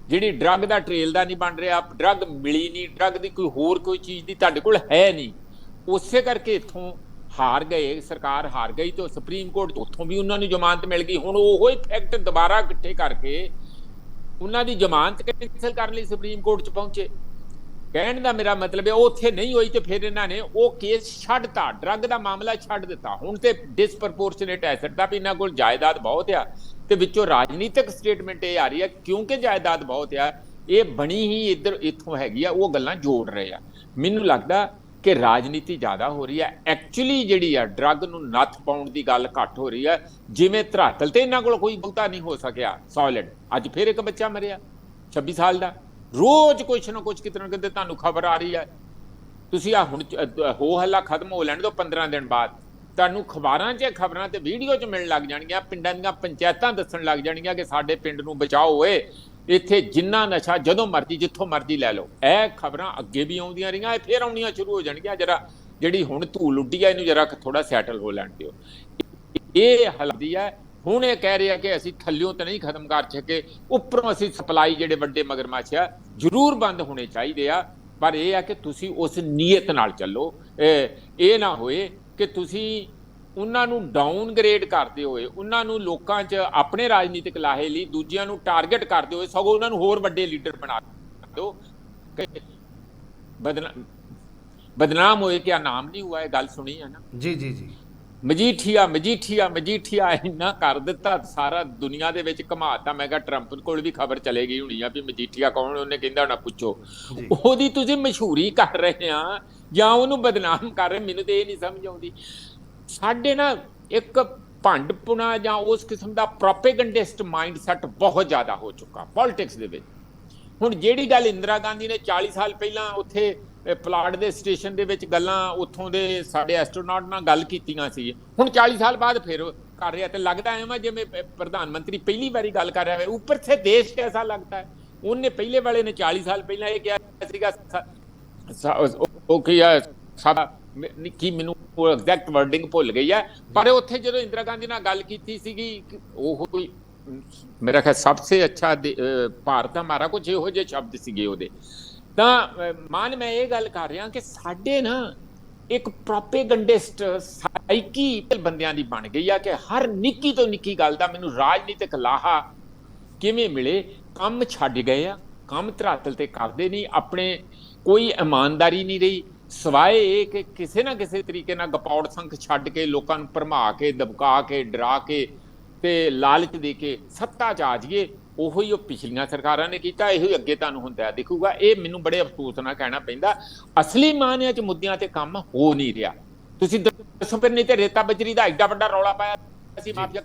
ਜਿਹੜੀ ਡਰੱਗ ਦਾ ਟ੍ਰੇਲ ਦਾ ਨਹੀਂ ਬਣ ਰਿਹਾ ਡਰੱਗ ਮਿਲੀ ਨਹੀਂ ਡਰੱਗ ਦੀ ਕੋਈ ਹੋਰ ਕੋਈ ਚੀਜ਼ ਦੀ ਤੁਹਾਡੇ ਕੋਲ ਹੈ ਨਹੀਂ। ਉਸੇ ਕਰਕੇ ਇੱਥੋਂ ਹਾਰ ਗਏ, ਸਰਕਾਰ ਹਾਰ ਗਈ ਤੇ ਸੁਪਰੀਮ ਕੋਰਟ ਉੱਥੋਂ ਵੀ ਉਹਨਾਂ ਨੂੰ ਜ਼ਮਾਨਤ ਮਿਲ ਗਈ। ਹੁਣ ਉਹੋ ਹੀ ਫੈਕਟ ਦੁਬਾਰਾ ਇਕੱਠੇ ਕਰਕੇ ਉਹਨਾਂ ਦੀ ਜ਼ਮਾਨਤ ਕੈਂਸਲ ਕਰਨ ਲਈ ਸੁਪਰੀਮ ਕੋਰਟ 'ਚ ਪਹੁੰਚੇ। ਕਹਿਣ ਦਾ ਮੇਰਾ ਮਤਲਬ ਹੈ, ਉਹ ਉੱਥੇ ਨਹੀਂ ਹੋਈ ਤੇ ਫਿਰ ਇਹਨਾਂ ਨੇ ਉਹ ਕੇਸ ਛੱਡਤਾ। ਡਰੱਗ ਦਾ ਮਾਮਲਾ ਛੱਡ ਦਿੱਤਾ। ਹੁਣ ਤੇ ਡਿਸਪ੍ਰੋਪੋਰਸ਼ਨੇਟ ਐਸੈਟ ਦਾ ਵੀ ਇਹਨਾਂ ਕੋਲ ਜਾਇਦਾਦ ਬਹੁਤ ਆ ਤੇ ਵਿੱਚੋਂ ਰਾਜਨੀਤਿਕ ਸਟੇਟਮੈਂਟ ਇਹ ਆ ਰਹੀ ਹੈ ਕਿਉਂਕਿ ਜਾਇਦਾਦ ਬਹੁਤ ਆ, ਇਹ ਬਣੀ ਹੀ ਇੱਧਰ ਇੱਥੋਂ ਹੈਗੀ ਆ, ਉਹ ਗੱਲਾਂ ਜੋੜ ਰਹੇ ਆ। ਮੈਨੂੰ ਲੱਗਦਾ ਕਿ ਰਾਜਨੀਤੀ ਜ਼ਿਆਦਾ ਹੋ ਰਹੀ ਹੈ ਐਕਚੁਅਲੀ ਜਿਹੜੀ ਆ ਡਰੱਗ ਨੂੰ ਨੱਥ ਪਾਉਣ ਦੀ ਗੱਲ ਘੱਟ ਹੋ ਰਹੀ ਹੈ ਜਿਵੇਂ ਧਰਾਤਲ ਤੇ ਇਹਨਾਂ ਕੋਲ ਕੋਈ ਬਹੁਤਾ ਨਹੀਂ ਹੋ ਸਕਿਆ। ਸੋਲਿਡ ਅੱਜ ਫਿਰ ਇੱਕ ਬੱਚਾ ਮਰਿਆ 26 ਸਾਲ ਦਾ। ਰੋਜ਼ ਕੁਛ ਨਾ ਕੁਛ ਕਿਤੇ ਨਾ ਕਿਤੇ ਤੁਹਾਨੂੰ ਖਬਰ ਆ ਰਹੀ ਹੈ। ਤੁਸੀਂ ਆ ਹੁਣ ਹੋ ਹੱਲਾ ਖਤਮ ਹੋ ਲੈਣ ਦਿਓ 15 ਦਿਨ ਬਾਅਦ। ਤੁਹਾਨੂੰ ਖਬਰਾਂ 'ਚ, ਖਬਰਾਂ ਤੇ ਵੀਡੀਓ 'ਚ ਮਿਲਣ ਲੱਗ ਜਾਣਗੀਆਂ, ਪਿੰਡਾਂ ਦੀਆਂ ਪੰਚਾਇਤਾਂ ਦੱਸਣ ਲੱਗ ਜਾਣਗੀਆਂ ਕਿ ਸਾਡੇ ਪਿੰਡ ਨੂੰ ਬਚਾਓ ਓਏ। ਇੱਥੇ ਜਿੰਨਾ ਨਸ਼ਾ, ਜਦੋਂ ਮਰਜ਼ੀ, ਜਿੱਥੋਂ ਮਰਜ਼ੀ ਲੈ ਲਓ। ਇਹ ਖਬਰਾਂ ਅੱਗੇ ਵੀ ਆਉਂਦੀਆਂ ਰਹੀਆਂ, ਇਹ ਫੇਰ ਆਉਣੀਆਂ ਸ਼ੁਰੂ ਹੋ ਜਾਣਗੀਆਂ। ਜਰਾ ਜਿਹੜੀ ਹੁਣ ਧੂਲ ਉੱਡੀ ਆ, ਇਹਨੂੰ ਜਰਾ ਥੋੜਾ ਸੈਟਲ ਹੋ ਲੈਣ ਦਿਓ। ਇਹ ਹਲਦੀ ਹੈ ਹੁਣ ਇਹ ਕਹਿ ਰਿਹਾ ਕਿ ਅਸੀਂ ਥੱਲਿਓਂ ਤਾਂ ਨਹੀਂ ਖਤਮ ਕਰ ਸਕੇ, ਉੱਪਰੋਂ ਅਸੀਂ ਸਪਲਾਈ ਜਿਹੜੇ ਵੱਡੇ ਮਗਰਮੱਛ ਆ, ਜ਼ਰੂਰ ਬੰਦ ਹੋਣੇ ਚਾਹੀਦੇ ਆ। ਪਰ ਇਹ ਆ ਕਿ ਤੁਸੀਂ ਉਸ ਨੀਅਤ ਨਾਲ ਚੱਲੋ। ਇਹ ਨਾ ਹੋਏ ਕਿ ਤੁਸੀਂ ਉਹਨਾਂ ਨੂੰ ਡਾਊਨਗ੍ਰੇਡ ਕਰਦੇ ਹੋਏ, ਉਹਨਾਂ ਨੂੰ ਲੋਕਾਂ 'ਚ ਆਪਣੇ ਰਾਜਨੀਤਿਕ ਲਾਹੇ ਲਈ ਦੂਜਿਆਂ ਨੂੰ ਟਾਰਗੇਟ ਕਰਦੇ ਹੋਏ ਸਗੋਂ ਉਹਨਾਂ ਨੂੰ ਹੋਰ ਵੱਡੇ ਲੀਡਰ ਬਣਾ ਦਿਓ। ਬਦਨਾ, ਬਦਨਾਮ ਹੋਏ ਕਿ ਨਾਮ ਨਹੀਂ ਹੋਇਆ, ਇਹ ਗੱਲ ਸੁਣੀ ਹੈ ਨਾ? ਜੀ ਜੀ ਜੀ। ਮਜੀਠੀਆ ਮਜੀਠੀਆ ਮਜੀਠੀਆ ਇੰਨਾ ਕਰ ਦਿੱਤਾ ਸਾਰਾ ਦੁਨੀਆ ਦੇ ਵਿੱਚ ਘਮਾਤਾ ਮੈਂ ਕਿਹਾ ਟਰੰਪ ਕੋਲ ਵੀ ਖਬਰ ਚਲੇ ਗਈ ਹੋਣੀ ਆ ਵੀ ਮਜੀਠੀਆ ਕੌਣ ਉਹਨੇ ਕਹਿੰਦਾ ਹੋਣਾ ਪੁੱਛੋ। ਉਹਦੀ ਤੁਸੀਂ ਮਸ਼ਹੂਰੀ ਕਰ ਰਹੇ ਆ ਜਾਂ ਉਹਨੂੰ ਬਦਨਾਮ ਕਰ ਰਹੇ ਮੈਨੂੰ ਤੇ ਇਹ ਨਹੀਂ ਸਮਝ ਆਉਂਦੀ। ਸਾਡੇ ਨਾ ਇੱਕ ਭੰਡਪੁਣਾ ਜਾਂ ਉਸ ਕਿਸਮ ਦਾ ਪ੍ਰੋਪੇਗੈਂਡਿਸਟ ਮਾਈਂਡਸੈਟ ਬਹੁਤ ਜ਼ਿਆਦਾ ਹੋ ਚੁੱਕਾ ਪੋਲਿਟਿਕਸ ਦੇ ਵਿੱਚ। ਹੁਣ ਜਿਹੜੀ ਗੱਲ ਇੰਦਰਾ ਗਾਂਧੀ ਨੇ 40 ਸਾਲ ਪਹਿਲਾਂ ਉੱਥੇ ਪਲਾਟ ਦੇ ਸਟੇਸ਼ਨ ਦੇ ਵਿੱਚ ਗੱਲਾਂ ਉੱਥੋਂ ਦੇ ਸਾਡੇ ਐਸਟਰੋਨੌਟ ਨਾਲ ਗੱਲ ਕੀਤੀਆਂ ਸੀ। ਹੁਣ 40 ਸਾਲ ਬਾਅਦ ਫਿਰ ਕਰ ਰਿਹਾ ਤੇ ਲੱਗਦਾ ਐ ਜਿਵੇਂ ਪ੍ਰਧਾਨ ਮੰਤਰੀ ਪਹਿਲੀ ਵਾਰੀ ਗੱਲ ਕਰ ਰਿਹਾ ਹੈ ਉੱਪਰ ਸੇ ਦੇਸ਼ ਕੈਸਾ ਲੱਗਦਾ ਹੈ? ਉਹਨੇ ਪਹਿਲੇ ਵਾਲੇ ਨੇ 40 ਸਾਲ ਪਹਿਲਾਂ ਇਹ ਕਿਹਾ ਸੀਗਾ ਉਹ- ਉਹ ਕੀ ਸਾਡਾ ਕੀ ਮੈਨੂੰ ਉਹ ਐਗਜ਼ੈਕਟ ਵਰਡਿੰਗ ਭੁੱਲ ਗਈ ਹੈ ਪਰ ਉੱਥੇ ਜਦੋਂ ਇੰਦਰਾ ਗਾਂਧੀ ਨਾਲ ਗੱਲ ਕੀਤੀ ਸੀਗੀ, ਉਹ ਕੋਈ, ਮੇਰਾ ਖਿਆਲ ਸਭ ਤੋਂ ਅੱਛਾ ਦੇ- ਅਹ ਭਾਰਤ ਹਮਾਰਾ ਕੁਝ ਇਹੋ ਜਿਹੇ ਸ਼ਬਦ ਸੀਗੇ ਉਹਦੇ। ਤਾਂ ਮਾਨ, ਮੈਂ ਇਹ ਗੱਲ ਕਰ ਰਿਹਾ ਕਿ ਸਾਡੇ ਨਾ ਇੱਕ ਪ੍ਰੋਪੇਗੈਂਡਿਸਟ ਸਾਈਕੀ ਬੰਦਿਆਂ ਦੀ ਬਣ ਗਈ ਆ ਕਿ ਹਰ ਨਿੱਕੀ ਤੋਂ ਨਿੱਕੀ ਗੱਲ ਦਾ ਮੈਨੂੰ ਰਾਜਨੀਤਿਕ ਲਾਹਾ ਕਿਵੇਂ ਮਿਲੇ? ਕੰਮ ਛੱਡ ਗਏ ਆ, ਕੰਮ ਧਰਾਤਲ ਤੇ ਕਰਦੇ ਨਹੀਂ, ਆਪਣੇ ਕੋਈ ਇਮਾਨਦਾਰੀ ਨਹੀਂ ਰਹੀ। ਸਵਾਏ ਇਹ ਕਿ ਕਿਸੇ ਨਾ ਕਿਸੇ ਤਰੀਕੇ ਨਾਲ ਗਪੌੜ ਸੰਖ ਛੱਡ ਕੇ ਲੋਕਾਂ ਨੂੰ ਭਰਮਾ ਕੇ, ਦਬਕਾ ਕੇ, ਡਰਾ ਕੇ ਤੇ ਲਾਲਚ ਦੇ ਕੇ ਸੱਤਾ 'ਚ ਆ ਜਾਈਏ। ਉਹੋ ਹੀ ਉਹ ਪਿਛਲੀਆਂ ਸਰਕਾਰਾਂ ਨੇ ਕੀਤਾ, ਇਹੋ ਹੀ ਅੱਗੇ ਤੁਹਾਨੂੰ ਹੁੰਦਾ ਦਿਖੂਗਾ। ਇਹ ਮੈਨੂੰ ਬੜੇ ਅਫਸੋਸ ਨਾਲ ਕਹਿਣਾ ਪੈਂਦਾ, ਅਸਲੀ ਮਾਨਿਆਂ 'ਚ ਮੁੱਦਿਆਂ ਤੇ ਕੰਮ ਹੋ ਨਹੀਂ ਰਿਹਾ। ਤੁਸੀਂ ਦੱਸੋ ਫਿਰ, ਨਹੀਂ ਤੇ ਰੇਤਾ ਬਜਰੀ ਦਾ ਐਡਾ ਵੱਡਾ ਰੌਲਾ ਪਾਇਆ ਅਸੀਂ ਮਾਫੀਆ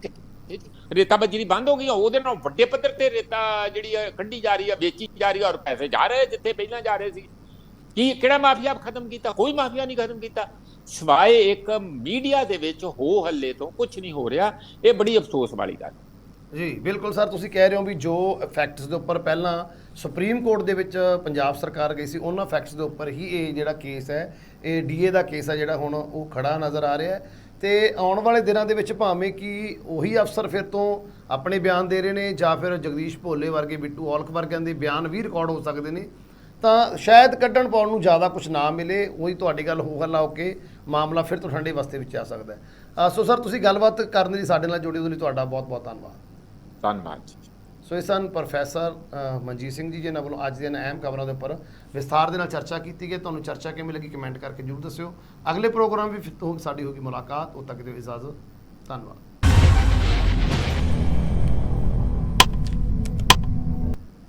ਰੇਤਾ ਬਜਰੀ ਬੰਦ ਹੋ ਗਈ, ਉਹਦੇ ਨਾਲ ਵੱਡੇ ਪੱਧਰ ਤੇ ਰੇਤਾ ਜਿਹੜੀ ਹੈ ਕੱਢੀ ਜਾ ਰਹੀ ਹੈ ਵੇਚੀ ਜਾ ਰਹੀ ਹੈ ਔਰ ਪੈਸੇ ਜਾ ਰਹੇ ਜਿੱਥੇ ਪਹਿਲਾਂ ਜਾ ਰਹੇ ਸੀ। ਕੀ, ਕਿਹੜਾ ਮਾਫੀਆ ਖਤਮ ਕੀਤਾ? ਕੋਈ ਮਾਫੀਆ ਨਹੀਂ ਖਤਮ ਕੀਤਾ। ਸਿਵਾਏ ਇੱਕ ਮੀਡੀਆ ਦੇ ਵਿੱਚ ਹੋ ਹੱਲੇ ਤੋਂ ਕੁਝ ਨਹੀਂ ਹੋ ਰਿਹਾ। ਇਹ ਬੜੀ ਅਫਸੋਸ ਵਾਲੀ ਗੱਲ ਹੈ। ਜੀ, ਬਿਲਕੁਲ ਸਰ, ਤੁਸੀਂ ਕਹਿ ਰਹੇ ਹੋ ਵੀ ਜੋ ਫੈਕਟਸ ਦੇ ਉੱਪਰ ਪਹਿਲਾਂ ਸੁਪਰੀਮ ਕੋਰਟ ਦੇ ਵਿੱਚ ਪੰਜਾਬ ਸਰਕਾਰ ਗਈ ਸੀ, ਉਹਨਾਂ ਫੈਕਟਸ ਦੇ ਉੱਪਰ ਹੀ ਇਹ ਜਿਹੜਾ ਕੇਸ ਹੈ, ਇਹ ਡੀਏ ਦਾ ਕੇਸ ਹੈ ਜਿਹੜਾ ਹੁਣ ਉਹ ਖੜਾ ਨਜ਼ਰ ਆ ਰਿਹਾ ਹੈ। ਤੇ ਆਉਣ ਵਾਲੇ ਦਿਨਾਂ ਦੇ ਵਿੱਚ ਭਾਵੇਂ ਕਿ ਉਹੀ ਅਫਸਰ ਫਿਰ ਤੋਂ ਆਪਣੇ ਬਿਆਨ ਦੇ ਰਹੇ ਨੇ ਜਾਂ ਫਿਰ ਜਗਦੀਸ਼ ਭੋਲੇ ਵਰਗੇ, ਬਿੱਟੂ ਔਲਖ ਵਰਗਿਆਂ ਦੇ ਬਿਆਨ ਵੀ ਰਿਕਾਰਡ ਹੋ ਸਕਦੇ ਨੇ, ਤਾਂ ਸ਼ਾਇਦ ਕੱਢਣ ਪਾਉਣ ਨੂੰ ਜ਼ਿਆਦਾ ਕੁਝ ਨਾ ਮਿਲੇ, ਉਹੀ ਤੁਹਾਡੀ ਗੱਲ ਹੋ ਹੱਲਾ ਹੋ ਕੇ ਮਾਮਲਾ ਫਿਰ ਤੋਂ ਠੰਡੇ ਵਸਤੇ ਵਿੱਚ ਆ ਸਕਦਾ ਸੋ ਸਰ, ਤੁਸੀਂ ਗੱਲਬਾਤ ਕਰਨ ਲਈ ਸਾਡੇ ਨਾਲ ਜੁੜੇ ਉਹਦੇ ਲਈ ਤੁਹਾਡਾ ਬਹੁਤ ਬਹੁਤ ਧੰਨਵਾਦ। ਧੰਨਵਾਦ ਜੀ। ਸੋ ਇਹ ਸਨ ਪ੍ਰੋਫੈਸਰ ਮਨਜੀਤ ਸਿੰਘ ਜੀ, ਜਿਨ੍ਹਾਂ ਵੱਲੋਂ ਅੱਜ ਦੀਆਂ ਅਹਿਮ ਖਬਰਾਂ ਦੇ ਉੱਪਰ ਵਿਸਥਾਰ ਦੇ ਨਾਲ ਚਰਚਾ ਕੀਤੀ ਗਈ। ਤੁਹਾਨੂੰ ਚਰਚਾ ਕਿਵੇਂ ਲੱਗੀ ਕਮੈਂਟ ਕਰਕੇ ਜਰੂਰ ਦੱਸਿਓ। ਅਗਲੇ ਪ੍ਰੋਗਰਾਮ ਵੀ ਫਿਰ ਤੋਂ ਸਾਡੀ ਹੋਗੀ ਮੁਲਾਕਾਤ। ਉਦ ਤੱਕ ਦਿਓ ਇਜਾਜ਼ਤ। ਧੰਨਵਾਦ।